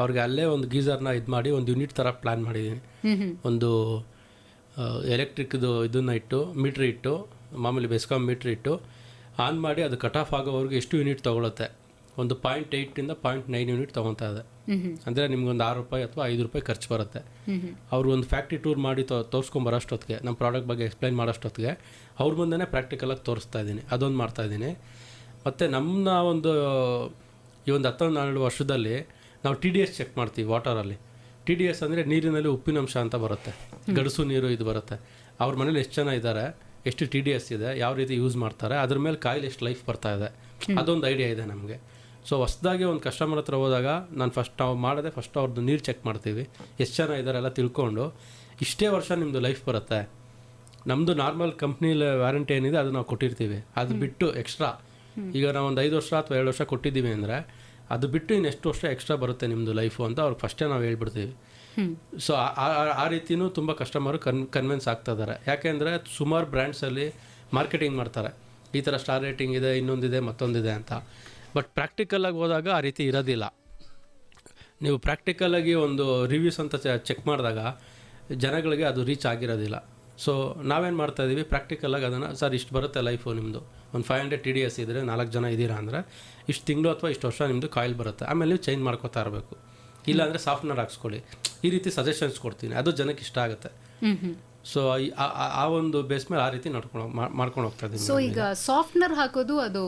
Speaker 2: ಅವ್ರಿಗೆ ಅಲ್ಲೇ ಒಂದು ಗೀಸರ್ನ ಇದು ಮಾಡಿ ಒಂದು ಯೂನಿಟ್ ಥರ ಪ್ಲ್ಯಾನ್ ಮಾಡಿದ್ದೀನಿ ಒಂದು ಎಲೆಕ್ಟ್ರಿಕ್ದು ಇದನ್ನು ಇಟ್ಟು ಮೀಟ್ರ್ ಇಟ್ಟು ಮಾಮೂಲಿ ಬೆಸ್ಕಾಮ್ ಮೀಟ್ರ್ ಇಟ್ಟು ಆನ್ ಮಾಡಿ ಅದು ಕಟ್ ಆಫ್ ಆಗೋವರೆಗೂ ಎಷ್ಟು ಯೂನಿಟ್ ತೊಗೊಳುತ್ತೆ? ಒಂದು ಪಾಯಿಂಟ್ ಏಯ್ಟಿಂದ ಪಾಯಿಂಟ್ ನೈನ್ ಯೂನಿಟ್ ತೊಗೊತಾ ಇದೆ. ಅಂದರೆ ನಿಮ್ಗೊಂದು ಆರು ರೂಪಾಯಿ ಅಥವಾ ಐದು ರೂಪಾಯಿ ಖರ್ಚು ಬರುತ್ತೆ. ಅವ್ರು ಒಂದು ಫ್ಯಾಕ್ಟ್ರಿ ಟೂರ್ ಮಾಡಿ ತೋ ತೋರಿಸ್ಕೊಂಬರೋಷ್ಟೊತ್ತಿಗೆ ನಮ್ಮ ಪ್ರಾಡಕ್ಟ್ ಬಗ್ಗೆ ಎಕ್ಸ್ಪ್ಲೈನ್ ಮಾಡೋಷ್ಟೊತ್ತಿಗೆ ಅವ್ರ ಮುಂದೆನೇ ಪ್ರಾಕ್ಟಿಕಲಾಗಿ ತೋರಿಸ್ತಾ ಇದ್ದೀನಿ. ಅದೊಂದು ಮಾಡ್ತಾ ಇದ್ದೀನಿ. ಮತ್ತು ನಮ್ಮ ಒಂದು ಈ ಒಂದು ಹತ್ತೊಂದು ಹನ್ನೆರಡು ವರ್ಷದಲ್ಲಿ ನಾವು ಟಿ ಡಿ ಎಸ್ ಚೆಕ್ ಮಾಡ್ತೀವಿ ವಾಟರಲ್ಲಿ ಟಿ ಡಿ ಎಸ್ ಅಂದರೆ ನೀರಿನಲ್ಲಿ ಉಪ್ಪಿನಂಶ ಅಂತ ಬರುತ್ತೆ. ಗಡಸು ನೀರು ಇದು ಬರುತ್ತೆ. ಅವ್ರ ಮನೇಲಿ ಎಷ್ಟು ಜನ ಇದ್ದಾರೆ ಎಷ್ಟು ಟಿ ಡಿ ಎಸ್ ಇದೆ ಯಾವ ರೀತಿ ಯೂಸ್ ಮಾಡ್ತಾರೆ ಅದ್ರ ಮೇಲೆ ಕಾಯಿಲೆ ಎಷ್ಟು ಲೈಫ್ ಬರ್ತಾ ಇದೆ. ಅದೊಂದು ಐಡಿಯಾ ಇದೆ ನಮಗೆ. ಸೊ ಹೊಸ್ದಾಗಿ ಒಂದು ಕಸ್ಟಮರ್ ಹತ್ರ ಹೋದಾಗ ನಾನು ಫಸ್ಟ್ ನಾವು ಮಾಡೋದೆ ಫಸ್ಟ್ ಅವ್ರದ್ದು ನೀರು ಚೆಕ್ ಮಾಡ್ತೀವಿ. ಎಷ್ಟು ಜನ ಇದ್ದಾರೆ ಎಲ್ಲ ತಿಳ್ಕೊಂಡು ಇಷ್ಟೇ ವರ್ಷ ನಿಮ್ಮದು ಲೈಫ್ ಬರುತ್ತೆ. ನಮ್ಮದು ನಾರ್ಮಲ್ ಕಂಪ್ನಿಲಿ ವ್ಯಾರಂಟಿ ಏನಿದೆ ಅದು ನಾವು ಕೊಟ್ಟಿರ್ತೀವಿ. ಅದು ಬಿಟ್ಟು ಎಕ್ಸ್ಟ್ರಾ ಈಗ ನಾವು ಒಂದು ಐದು ವರ್ಷ ಅಥವಾ ಎರಡು ವರ್ಷ ಕೊಟ್ಟಿದ್ದೀವಿ ಅಂದರೆ ಅದು ಬಿಟ್ಟು ಇನ್ನು ಎಷ್ಟು ವರ್ಷ ಎಕ್ಸ್ಟ್ರಾ ಬರುತ್ತೆ ನಿಮ್ಮದು ಲೈಫು ಅಂತ ಅವ್ರಿಗೆ ಫಸ್ಟೇ ನಾವು ಹೇಳ್ಬಿಡ್ತೀವಿ. ಸೊ ಆ ರೀತಿಯೂ ತುಂಬ ಕಸ್ಟಮರು ಕನ್ ಕನ್ವಿನ್ಸ್ ಆಗ್ತಾ ಇದ್ದಾರೆ ಯಾಕೆಂದರೆ ಸುಮಾರು ಬ್ರ್ಯಾಂಡ್ಸಲ್ಲಿ ಮಾರ್ಕೆಟಿಂಗ್ ಮಾಡ್ತಾರೆ. ಈ ಥರ ಸ್ಟಾರ್ ರೇಟಿಂಗ್ ಇದೆ ಇನ್ನೊಂದಿದೆ ಮತ್ತೊಂದಿದೆ ಅಂತ. ಬಟ್ ಪ್ರಾಕ್ಟಿಕಲಾಗಿ ಹೋದಾಗ ಆ ರೀತಿ ಇರೋದಿಲ್ಲ. ನೀವು ಪ್ರಾಕ್ಟಿಕಲಾಗಿ ಒಂದು ರಿವ್ಯೂಸ್ ಅಂತ ಚೆಕ್ ಮಾಡಿದಾಗ ಜನಗಳಿಗೆ ಅದು ರೀಚ್ ಆಗಿರೋದಿಲ್ಲ. ಸೊ ನಾವೇನು ಮಾಡ್ತಾಯಿದ್ದೀವಿ ಪ್ರಾಕ್ಟಿಕಲಾಗಿ ಅದನ್ನು, ಸರ್, ಇಷ್ಟು ಬರುತ್ತೆ ಲೈಫು ನಿಮ್ಮದು ಒಂದು five hundred T D S ಇದ್ದರೆ ನಾಲ್ಕು ಜನ ಇದ್ದೀರಾ ಅಂದರೆ ಇಷ್ಟು ತಿಂಗಳು ಅಥವಾ ಇಷ್ಟು ವರ್ಷ ನಿಮ್ಮದು ಕಾಯಿಲ್ ಬರುತ್ತೆ. ಆಮೇಲೆ ನೀವು ಚೇಂಜ್ ಮಾಡ್ಕೋತಾ ಇರಬೇಕು. ಇಲ್ಲಾಂದರೆ ಸಾಫ್ಟ್ನರ್ ಹಾಕ್ಸ್ಕೊಳ್ಳಿ. ಈ ರೀತಿ ಸಜೆಷನ್ಸ್ ಕೊಡ್ತೀನಿ. ಅದು ಜನಕ್ಕೆ ಇಷ್ಟ ಆಗುತ್ತೆ. ಸೊ ಆ ಒಂದು ಬೇಸ್ ಮೇಲೆ ಆ ರೀತಿ ನಡ್ಕೊಂಡು ಮಾಡ್ಕೊಂಡು ಹೋಗ್ತಾ ಇದ್ದೀನಿ
Speaker 1: ಸೊ ಈಗ ಸಾಫ್ಟ್ನರ್ ಹಾಕೋದು ಅದು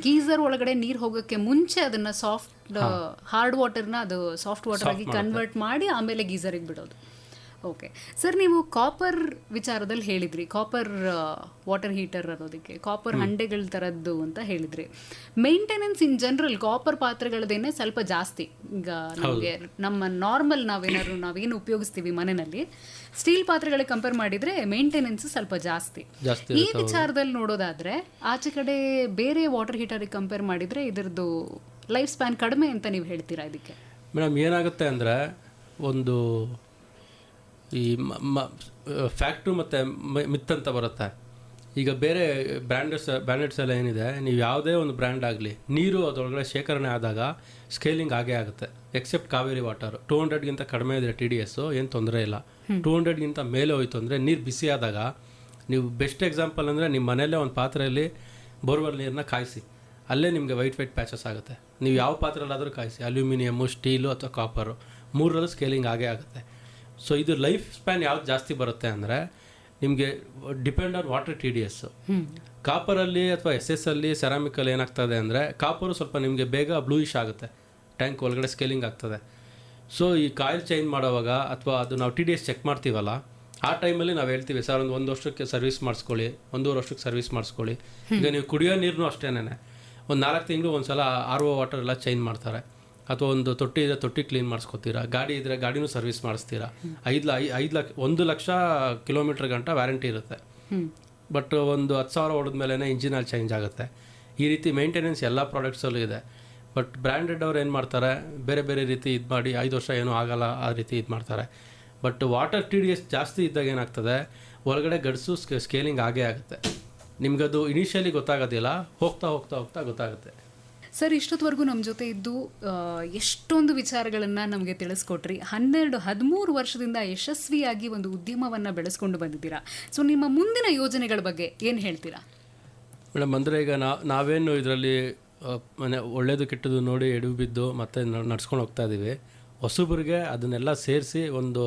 Speaker 1: ಗೀಸರ್ ಒಳಗಡೆ ನೀರು ಹೋಗೋಕ್ಕೆ ಮುಂಚೆ ಅದನ್ನ ಸಾಫ್ಟ್ ಹಾರ್ಡ್ ವಾಟರ್ನ ಅದು ಸಾಫ್ಟ್ ವಾಟರ್ ಆಗಿ ಕನ್ವರ್ಟ್ ಮಾಡಿ ಆಮೇಲೆ ಗೀಸರಿಗೆ ಬಿಡೋದು. ಓಕೆ ಸರ್ ನೀವು ಕಾಪರ್ ವಿಚಾರದಲ್ಲಿ ಹೇಳಿದ್ರಿ. ಕಾಪರ್ ವಾಟರ್ ಹೀಟರ್ ಅನ್ನೋದಕ್ಕೆ ಕಾಪರ್ ಹಂಡೆಗಳ ಥರದ್ದು ಅಂತ ಹೇಳಿದ್ರಿ. ಮೇಂಟೆನೆನ್ಸ್ ಇನ್ ಜನರಲ್ ಕಾಪರ್ ಪಾತ್ರೆಗಳದೇನೆ ಸ್ವಲ್ಪ ಜಾಸ್ತಿ. ಈಗ ನಮಗೆ ನಮ್ಮ ನಾರ್ಮಲ್ ನಾವೇನಾದ್ರು ನಾವೇನು ಉಪಯೋಗಿಸ್ತೀವಿ ಮನೆಯಲ್ಲಿ ಸ್ಟೀಲ್ ಪಾತ್ರೆಗಳಿಗೆ ಕಂಪೇರ್ ಮಾಡಿದ್ರೆ ಮೇಂಟೆನೆನ್ಸ್ ಸ್ವಲ್ಪ ಜಾಸ್ತಿ.
Speaker 2: ಜಾಸ್ತಿ
Speaker 1: ಈ ವಿಚಾರದಲ್ಲಿ ನೋಡೋದಾದ್ರೆ ಆಚೆ ಕಡೆ ಬೇರೆ ವಾಟರ್ ಹೀಟರ್ಗೆ ಕಂಪೇರ್ ಮಾಡಿದ್ರೆ ಇದರದ್ದು ಲೈಫ್ ಸ್ಪ್ಯಾನ್ ಕಡಿಮೆ ಅಂತ ನೀವು ಹೇಳ್ತೀರಾ ಇದಕ್ಕೆ?
Speaker 2: ಮೇಡಮ್ ಏನಾಗುತ್ತೆ ಅಂದರೆ ಒಂದು ಈ ಫ್ಯಾಕ್ಟ್ರು ಮತ್ತು ಮಿತ್ ಅಂತ ಬರುತ್ತೆ. ಈಗ ಬೇರೆ ಬ್ರ್ಯಾಂಡರ್ಸ್ ಬ್ರ್ಯಾಂಡೆಡ್ಸ್ ಎಲ್ಲ ಏನಿದೆ ನೀವು ಯಾವುದೇ ಒಂದು ಬ್ರ್ಯಾಂಡ್ ಆಗಲಿ ನೀರು ಅದರೊಳಗಡೆ ಶೇಖರಣೆ ಆದಾಗ ಸ್ಕೇಲಿಂಗ್ ಆಗೇ ಆಗುತ್ತೆ. ಎಕ್ಸೆಪ್ಟ್ ಕಾವೇರಿ ವಾಟರ್ ಟೂ ಹಂಡ್ರೆಡ್ಗಿಂತ ಕಡಿಮೆ ಇದೆ ಟಿ ಡಿ ಎಸ್ಸು ಏನು ತೊಂದರೆ ಇಲ್ಲ. ಟೂ ಹಂಡ್ರೆಡ್ಗಿಂತ ಮೇಲೆ ಹೋಯ್ತು ಅಂದರೆ ನೀರು ಬಿಸಿ ಆದಾಗ ನೀವು ಬೆಸ್ಟ್ ಎಕ್ಸಾಂಪಲ್ ಅಂದರೆ ನಿಮ್ಮ ಮನೆಯಲ್ಲೇ ಒಂದು ಪಾತ್ರೆಯಲ್ಲಿ ಬೋರ್ವೆಲ್ ನೀರನ್ನ ಕಾಯಿಸಿ. ಅಲ್ಲೇ ನಿಮಗೆ ವೈಟ್ ವೈಟ್ ಪ್ಯಾಚಸ್ ಆಗುತ್ತೆ. ನೀವು ಯಾವ ಪಾತ್ರೆಯಲ್ಲಾದರೂ ಕಾಯಿಸಿ ಅಲ್ಯೂಮಿನಿಯಮು ಸ್ಟೀಲು ಅಥವಾ ಕಾಪರು ಮೂರರಲ್ಲೂ ಸ್ಕೇಲಿಂಗ್ ಆಗೇ ಆಗುತ್ತೆ. ಸೊ ಇದು ಲೈಫ್ ಸ್ಪ್ಯಾನ್ ಯಾವ್ದು ಜಾಸ್ತಿ ಬರುತ್ತೆ ಅಂದರೆ ನಿಮಗೆ depend on water T D S ಕಾಪರಲ್ಲಿ ಅಥವಾ ಎಸ್ ಎಸ್ ಅಲ್ಲಿ ಸೆರಾಮಿಕಲ್ಲಿ ಏನಾಗ್ತದೆ ಅಂದರೆ ಕಾಪರು ಸ್ವಲ್ಪ ನಿಮಗೆ ಬೇಗ ಬ್ಲೂಯಿಶ್ ಆಗುತ್ತೆ. ಟ್ಯಾಂಕ್ ಒಳಗಡೆ ಸ್ಕೇಲಿಂಗ್ ಆಗ್ತದೆ. ಸೊ ಈ ಕಾಯಿಲ್ ಚೇಂಜ್ ಮಾಡೋವಾಗ ಅಥವಾ ಅದು ನಾವು ಟಿ ಡಿ ಎಸ್ ಚೆಕ್ ಮಾಡ್ತೀವಲ್ಲ ಆ ಟೈಮಲ್ಲಿ ನಾವು ಹೇಳ್ತೀವಿ ಸರ್ ಒಂದು ಒಂದು ವರ್ಷಕ್ಕೆ ಸರ್ವಿಸ್ ಮಾಡಿಸ್ಕೊಳ್ಳಿ ಒಂದೂವರೆ ವರ್ಷಕ್ಕೆ ಸರ್ವಿಸ್ ಮಾಡಿಸ್ಕೊಳ್ಳಿ. ಈಗ ನೀವು ಕುಡಿಯೋ ನೀರು ಅಷ್ಟೇನೆ ಒಂದು ನಾಲ್ಕು ತಿಂಗಳು ಒಂದು ಸಲ ಆರ್ ಒ ವಾಟರ್ ಎಲ್ಲ ಚೇಂಜ್ ಮಾಡ್ತಾರೆ. ಅಥವಾ ಒಂದು ತೊಟ್ಟಿ ಇದ್ರೆ ತೊಟ್ಟಿ ಕ್ಲೀನ್ ಮಾಡಿಸ್ಕೊತೀರಾ? ಗಾಡಿ ಇದ್ದರೆ ಗಾಡಿನೂ ಸರ್ವಿಸ್ ಮಾಡಿಸ್ತೀರಾ? ಐದು ಲ ಐದು ಲಕ್ಷ ಒಂದು ಲಕ್ಷ ಕಿಲೋಮೀಟ್ರ್ ಗಂಟ ವ್ಯಾರಂಟಿ ಇರುತ್ತೆ. ಬಟ್ ಒಂದು ಹತ್ತು ಸಾವಿರ ಹೊಡೆದ ಮೇಲೆ ಇಂಜಿನ್ ಅಲ್ಲಿ ಚೇಂಜ್ ಆಗುತ್ತೆ. ಈ ರೀತಿ ಮೇಂಟೆನೆನ್ಸ್ ಎಲ್ಲ ಪ್ರಾಡಕ್ಟ್ಸಲ್ಲೂ ಇದೆ. ಬಟ್ ಬ್ರ್ಯಾಂಡೆಡ್ ಅವ್ರು ಏನು ಮಾಡ್ತಾರೆ? ಬೇರೆ ಬೇರೆ ರೀತಿ ಇದು ಮಾಡಿ ಐದು ವರ್ಷ ಏನೂ ಆಗಲ್ಲ ಆ ರೀತಿ ಇದು ಮಾಡ್ತಾರೆ. But water T D S ಜಾಸ್ತಿ ಇದ್ದಾಗ ಏನಾಗ್ತದೆ? ಒಳಗಡೆ ಗಡ್ಸು ಸ್ಕೇಲಿಂಗ್ ಆಗೇ ಆಗುತ್ತೆ. ನಿಮ್ಗದು ಇನಿಷಿಯಲಿ ಗೊತ್ತಾಗೋದಿಲ್ಲ ಹೋಗ್ತಾ ಹೋಗ್ತಾ ಹೋಗ್ತಾ ಗೊತ್ತಾಗುತ್ತೆ.
Speaker 1: ಸರ್, ಇಷ್ಟೊತ್ತವರೆಗೂ ನಮ್ಮ ಜೊತೆ ಇದ್ದು ಎಷ್ಟೊಂದು ವಿಚಾರಗಳನ್ನು ನಮಗೆ ತಿಳಿಸ್ಕೊಟ್ರಿ. ಹನ್ನೆರಡು, ಹದಿಮೂರು ವರ್ಷದಿಂದ ಯಶಸ್ವಿಯಾಗಿ ಒಂದು ಉದ್ಯಮವನ್ನು ಬೆಳೆಸ್ಕೊಂಡು ಬಂದಿದ್ದೀರಾ. ಸೊ, ನಿಮ್ಮ ಮುಂದಿನ ಯೋಜನೆಗಳ ಬಗ್ಗೆ ಏನು ಹೇಳ್ತೀರಾ?
Speaker 2: ಮೇಡಮ್, ಅಂದರೆ ಈಗ ನಾವೇನು ಇದರಲ್ಲಿ ಮನೆ, ಒಳ್ಳೇದು ಕೆಟ್ಟದ್ದು ನೋಡಿ ಎಡು ಬಿದ್ದು ಮತ್ತೆ ನಡ್ಸ್ಕೊಂಡು ಹೋಗ್ತಾ ಇದ್ದೀವಿ ಹೊಸಬ್ರಿಗೆ ಅದನ್ನೆಲ್ಲ ಸೇರಿಸಿ ಒಂದು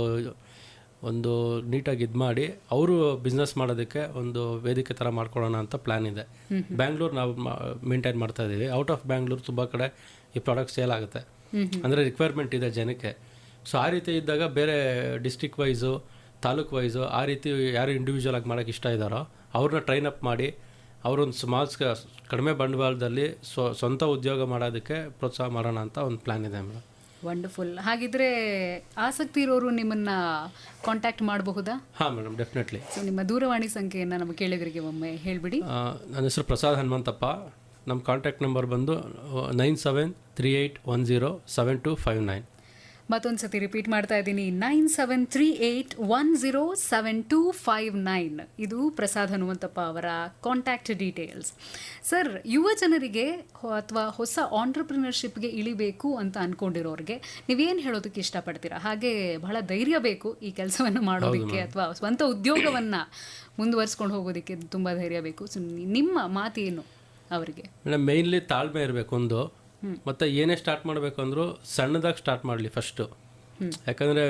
Speaker 2: ಒಂದು ನೀಟಾಗಿ ಇದು ಮಾಡಿ ಅವರು ಬಿಸ್ನೆಸ್ ಮಾಡೋದಕ್ಕೆ ಒಂದು ವೇದಿಕೆ ಥರ ಮಾಡ್ಕೊಳ್ಳೋಣ ಅಂತ ಪ್ಲ್ಯಾನ್ ಇದೆ. ಬ್ಯಾಂಗ್ಳೂರು ನಾವು ಮೇಂಟೈನ್ ಮಾಡ್ತಾ ಇದ್ದೀವಿ ಔಟ್ ಆಫ್ ಬ್ಯಾಂಗ್ಳೂರು ತುಂಬ ಕಡೆ ಈ ಪ್ರಾಡಕ್ಟ್ ಸೇಲ್ ಆಗುತ್ತೆ. ಅಂದರೆ ರಿಕ್ವೈರ್ಮೆಂಟ್ ಇದೆ ಜನಕ್ಕೆ. ಸೊ ಆ ರೀತಿ ಇದ್ದಾಗ ಬೇರೆ ಡಿಸ್ಟಿಕ್ ವೈಸು ತಾಲೂಕ್ ವೈಸು ಆ ರೀತಿ ಯಾರು ಇಂಡಿವಿಜುವಲ್ ಆಗಿ ಮಾಡೋಕ್ಕೆ ಇಷ್ಟ ಇದ್ದಾರೋ ಅವ್ರನ್ನ ಟ್ರೈನ್ ಅಪ್ ಮಾಡಿ ಅವರೊಂದು ಸ್ಮಾಲ್ ಕಡಿಮೆ ಬಂಡವಾಳದಲ್ಲಿ ಸ್ವ ಸ್ವಂತ ಉದ್ಯೋಗ ಮಾಡೋದಕ್ಕೆ ಪ್ರೋತ್ಸಾಹ ಮಾಡೋಣ ಅಂತ ಒಂದು ಪ್ಲ್ಯಾನ್ ಇದೆ ಮೇಡಮ್.
Speaker 1: ವಂಡರ್ಫುಲ್ ಹಾಗಿದ್ರೆ ಆಸಕ್ತಿ ಇರೋರು ನಿಮ್ಮನ್ನ ಕಾಂಟ್ಯಾಕ್ಟ್ ಮಾಡಬಹುದಾ?
Speaker 2: ಹಾಂ ಮೇಡಮ್ ಡೆಫಿನೆಟ್ಲಿ
Speaker 1: ಸೊ ನಿಮ್ಮ ದೂರವಾಣಿ ಸಂಖ್ಯೆಯನ್ನು ನಮ್ಮ ಕೇಳಿಗರಿಗೆ ಒಮ್ಮೆ ಹೇಳಿಬಿಡಿ.
Speaker 2: ನನ್ನ ಹೆಸರು ಪ್ರಸಾದ್ ಹನುಮಂತಪ್ಪ. ನಮ್ಮ ಕಾಂಟ್ಯಾಕ್ಟ್ ನಂಬರ್ ಬಂದು nine seven three eight one zero seven two five nine
Speaker 1: ಮತ್ತೊಂದು ಸತಿ ರಿಪೀಟ್ ಮಾಡ್ತಾ ಇದ್ದೀನಿ. Nine seven three eight one zero seven two five nine ಇದು ಪ್ರಸಾದ್ ಹನುಮಂತಪ್ಪ ಅವರ ಕಾಂಟ್ಯಾಕ್ಟ್ ಡೀಟೇಲ್ಸ್ ಸರ್ ಯುವ ಜನರಿಗೆ ಅಥವಾ ಹೊಸ ಆಂಟ್ರಪ್ರಿನರ್ಶಿಪ್ಗೆ ಇಳಿಬೇಕು ಅಂತ ಅನ್ಕೊಂಡಿರೋರಿಗೆ ನೀವೇನು ಹೇಳೋದಕ್ಕೆ ಇಷ್ಟಪಡ್ತೀರಾ? ಹಾಗೆ ಬಹಳ ಧೈರ್ಯ ಬೇಕು ಈ ಕೆಲಸವನ್ನು ಮಾಡೋದಕ್ಕೆ ಅಥವಾ ಸ್ವಂತ ಉದ್ಯೋಗವನ್ನು ಮುಂದುವರಿಸ್ಕೊಂಡು ಹೋಗೋದಕ್ಕೆ ತುಂಬ ಧೈರ್ಯ ಬೇಕು. ಸೊ ನಿಮ್ಮ ಮಾತೇನು ಅವರಿಗೆ?
Speaker 2: ಮೇಡಮ್ ಮೇಯ್ನ್ಲಿ ತಾಳ್ಮೆ ಇರಬೇಕು ಒಂದು. ಮತ್ತು ಏನೇ ಸ್ಟಾರ್ಟ್ ಮಾಡಬೇಕು ಅಂದರೂ ಸಣ್ಣದಾಗಿ ಸ್ಟಾರ್ಟ್ ಮಾಡಲಿ ಫಸ್ಟು ಯಾಕಂದರೆ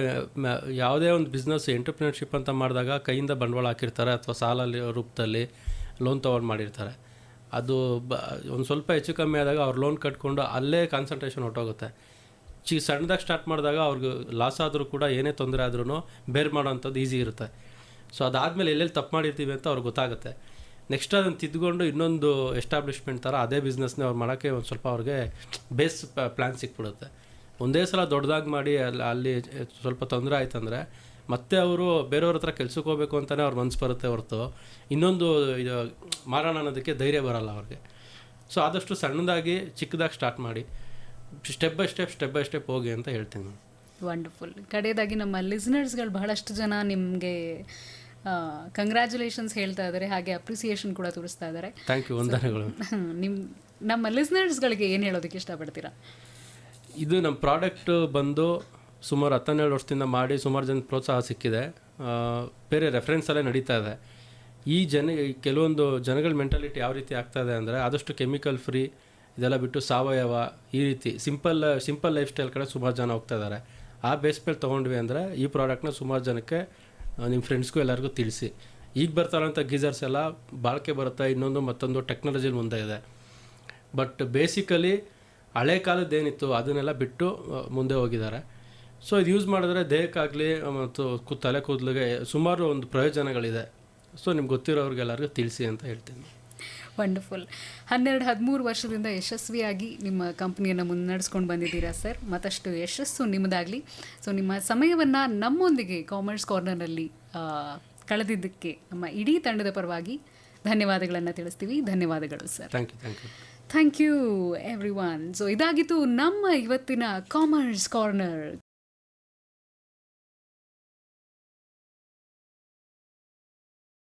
Speaker 2: ಯಾವುದೇ ಒಂದು ಬಿಸ್ನೆಸ್ ಎಂಟರ್ಪ್ರಿನರ್ಶಿಪ್ ಅಂತ ಮಾಡಿದಾಗ ಕೈಯಿಂದ ಬಂಡವಾಳ ಹಾಕಿರ್ತಾರೆ ಅಥವಾ ಸಾಲ ರೂಪದಲ್ಲಿ ಲೋನ್ ತೊಗೊಂಡು ಮಾಡಿರ್ತಾರೆ. ಅದು ಬ ಒಂದು ಸ್ವಲ್ಪ ಹೆಚ್ಚು ಕಮ್ಮಿ ಆದಾಗ ಅವ್ರು ಲೋನ್ ಕಟ್ಕೊಂಡು ಅಲ್ಲೇ ಕಾನ್ಸಂಟ್ರೇಷನ್ ಹೊಟ್ಟೋಗುತ್ತೆ ಚಿ ಸಣ್ಣದಾಗಿ ಸ್ಟಾರ್ಟ್ ಮಾಡಿದಾಗ ಅವ್ರಿಗೆ ಲಾಸ್ ಆದರೂ ಕೂಡ ಏನೇ ತೊಂದರೆ ಆದ್ರೂ ಬೇರೆ ಮಾಡೋವಂಥದ್ದು ಈಸಿ ಇರುತ್ತೆ. ಸೊ ಅದಾದಮೇಲೆ ಎಲ್ಲೆಲ್ಲಿ ತಪ್ಪು ಮಾಡಿರ್ತೀವಿ ಅಂತ ಅವ್ರಿಗೆ ಗೊತ್ತಾಗುತ್ತೆ. ನೆಕ್ಸ್ಟ್ ಅದನ್ನು ತಿದ್ಕೊಂಡು ಇನ್ನೊಂದು ಎಸ್ಟಾಬ್ಲಿಷ್ಮೆಂಟ್ ಥರ ಅದೇ ಬಿಸ್ನೆಸ್ನೇ ಅವ್ರು ಮಾಡೋಕ್ಕೆ ಒಂದು ಸ್ವಲ್ಪ ಅವ್ರಿಗೆ ಬೇಸ್ ಪ್ಲ್ಯಾನ್ ಸಿಕ್ಬಿಡುತ್ತೆ. ಒಂದೇ ಸಲ ದೊಡ್ಡದಾಗಿ ಮಾಡಿ ಅಲ್ಲಿ ಅಲ್ಲಿ ಸ್ವಲ್ಪ ತೊಂದರೆ ಆಯ್ತಂದರೆ ಮತ್ತೆ ಅವರು ಬೇರೆಯವ್ರ ಹತ್ರ ಕೆಲ್ಸಕ್ಕೆ ಹೋಗ್ಬೇಕು ಅಂತಲೇ ಅವ್ರ ಮನ್ಸು ಬರುತ್ತೆ ಹೊರತು. ಇನ್ನೊಂದು ಇದು ಮಾರಣ ಅನ್ನೋದಕ್ಕೆ ಧೈರ್ಯ ಬರಲ್ಲ ಅವ್ರಿಗೆ. ಸೊ ಆದಷ್ಟು ಸಣ್ಣದಾಗಿ ಚಿಕ್ಕದಾಗಿ ಸ್ಟಾರ್ಟ್ ಮಾಡಿ. Step by step step by step ಹೋಗಿ ಅಂತ ಹೇಳ್ತೀನಿ ನಾನು.
Speaker 1: ವಂಡರ್ಫುಲ್ ಕಡೆಯದಾಗಿ ನಮ್ಮ ಲಿಸ್ನರ್ಸ್ಗಳು ಬಹಳಷ್ಟು ಜನ ನಿಮಗೆ ಕಂಗ್ರ್ಯಾಚುಲೇಷನ್ಸ್ ಹೇಳ್ತಾ ಇದ್ದಾರೆ ಹಾಗೆ ಅಪ್ರಿಸಿಯೇಷನ್ ಕೂಡ ತೋರಿಸ್ತಾ ಇದ್ದಾರೆ.
Speaker 2: ಥ್ಯಾಂಕ್ ಯು ವಂದನೆಗಳು.
Speaker 1: ನಿಮ್ಮ ನಮ್ಮ ಲಿಸ್ನರ್ಸ್ಗಳಿಗೆ ಏನು ಹೇಳೋದಕ್ಕೆ ಇಷ್ಟಪಡ್ತೀರಾ?
Speaker 2: ಇದು ನಮ್ಮ ಪ್ರಾಡಕ್ಟ್ ಬಂದು ಸುಮಾರು ಹತ್ತನ್ನೆರಡು ವರ್ಷದಿಂದ ಮಾಡಿ ಸುಮಾರು ಜನ ಪ್ರೋತ್ಸಾಹ ಸಿಕ್ಕಿದೆ. ಬೇರೆ ರೆಫರೆನ್ಸಲ್ಲೇ ನಡೀತಾ ಇದೆ. ಈ ಜನ ಕೆಲವೊಂದು ಜನಗಳ ಮೆಂಟಾಲಿಟಿ ಯಾವ ರೀತಿ ಆಗ್ತಾ ಇದೆ ಅಂದರೆ ಆದಷ್ಟು ಕೆಮಿಕಲ್ ಫ್ರೀ ಇದೆಲ್ಲ ಬಿಟ್ಟು ಸಾವಯವ ಈ ರೀತಿ ಸಿಂಪಲ್ ಸಿಂಪಲ್ ಲೈಫ್ ಸ್ಟೈಲ್ ಕಡೆ ಸುಮಾರು ಜನ ಹೋಗ್ತಾ ಇದ್ದಾರೆ. ಆ ಬೇಸ್ ಮೇಲೆ ತೊಗೊಂಡ್ವಿ ಅಂದರೆ ಈ ಪ್ರಾಡಕ್ಟ್ನ ಸುಮಾರು ಜನಕ್ಕೆ ನಿಮ್ಮ ಫ್ರೆಂಡ್ಸ್ಗೂ ಎಲ್ಲರಿಗೂ ತಿಳಿಸಿ. ಈಗ ಬರ್ತಾರಂಥ ಗೀಸರ್ಸ್ ಎಲ್ಲ ಬಾಳಿಕೆ ಬರುತ್ತಾ? ಇನ್ನೊಂದು ಮತ್ತೊಂದು ಟೆಕ್ನಾಲಜಿ ಮುಂದೆ ಇದೆ. ಬಟ್ ಬೇಸಿಕಲಿ ಹಳೆ ಕಾಲದ್ದೇನಿತ್ತು ಅದನ್ನೆಲ್ಲ ಬಿಟ್ಟು ಮುಂದೆ ಹೋಗಿದ್ದಾರೆ. ಸೊ ಇದು ಯೂಸ್ ಮಾಡಿದ್ರೆ ದೇಹಕ್ಕಾಗಲಿ ಮತ್ತು ತಲೆ ಕೂದಲಿಗೆ, ಸುಮಾರು ಒಂದು ಪ್ರಯೋಜನಗಳಿದೆ. ಸೊ ನಿಮ್ಗೆ ಗೊತ್ತಿರೋರಿಗೆಲ್ಲರಿಗೂ ತಿಳಿಸಿ ಅಂತ ಹೇಳ್ತೀನಿ.
Speaker 1: ವಂಡರ್ಫುಲ್ ಹನ್ನೆರಡು ಹದಿಮೂರು ವರ್ಷದಿಂದ ಯಶಸ್ವಿಯಾಗಿ ನಿಮ್ಮ ಕಂಪ್ನಿಯನ್ನು ಮುನ್ನಡೆಸ್ಕೊಂಡು ಬಂದಿದ್ದೀರಾ ಸರ್? ಮತ್ತಷ್ಟು ಯಶಸ್ಸು ನಿಮ್ಮದಾಗಲಿ. ಸೊ ನಿಮ್ಮ ಸಮಯವನ್ನು ನಮ್ಮೊಂದಿಗೆ ಕಾಮರ್ಸ್ ಕಾರ್ನರ್ನಲ್ಲಿ ಕಳೆದಿದ್ದಕ್ಕೆ ನಮ್ಮ ಇಡೀ ತಂಡದ ಪರವಾಗಿ ಧನ್ಯವಾದಗಳನ್ನು ತಿಳಿಸ್ತೀವಿ. ಧನ್ಯವಾದಗಳು sir.
Speaker 2: Thank you thank you
Speaker 1: thank you everyone so ಇದಾಗಿತ್ತು ನಮ್ಮ ಇವತ್ತಿನ ಕಾಮರ್ಸ್ ಕಾರ್ನರ್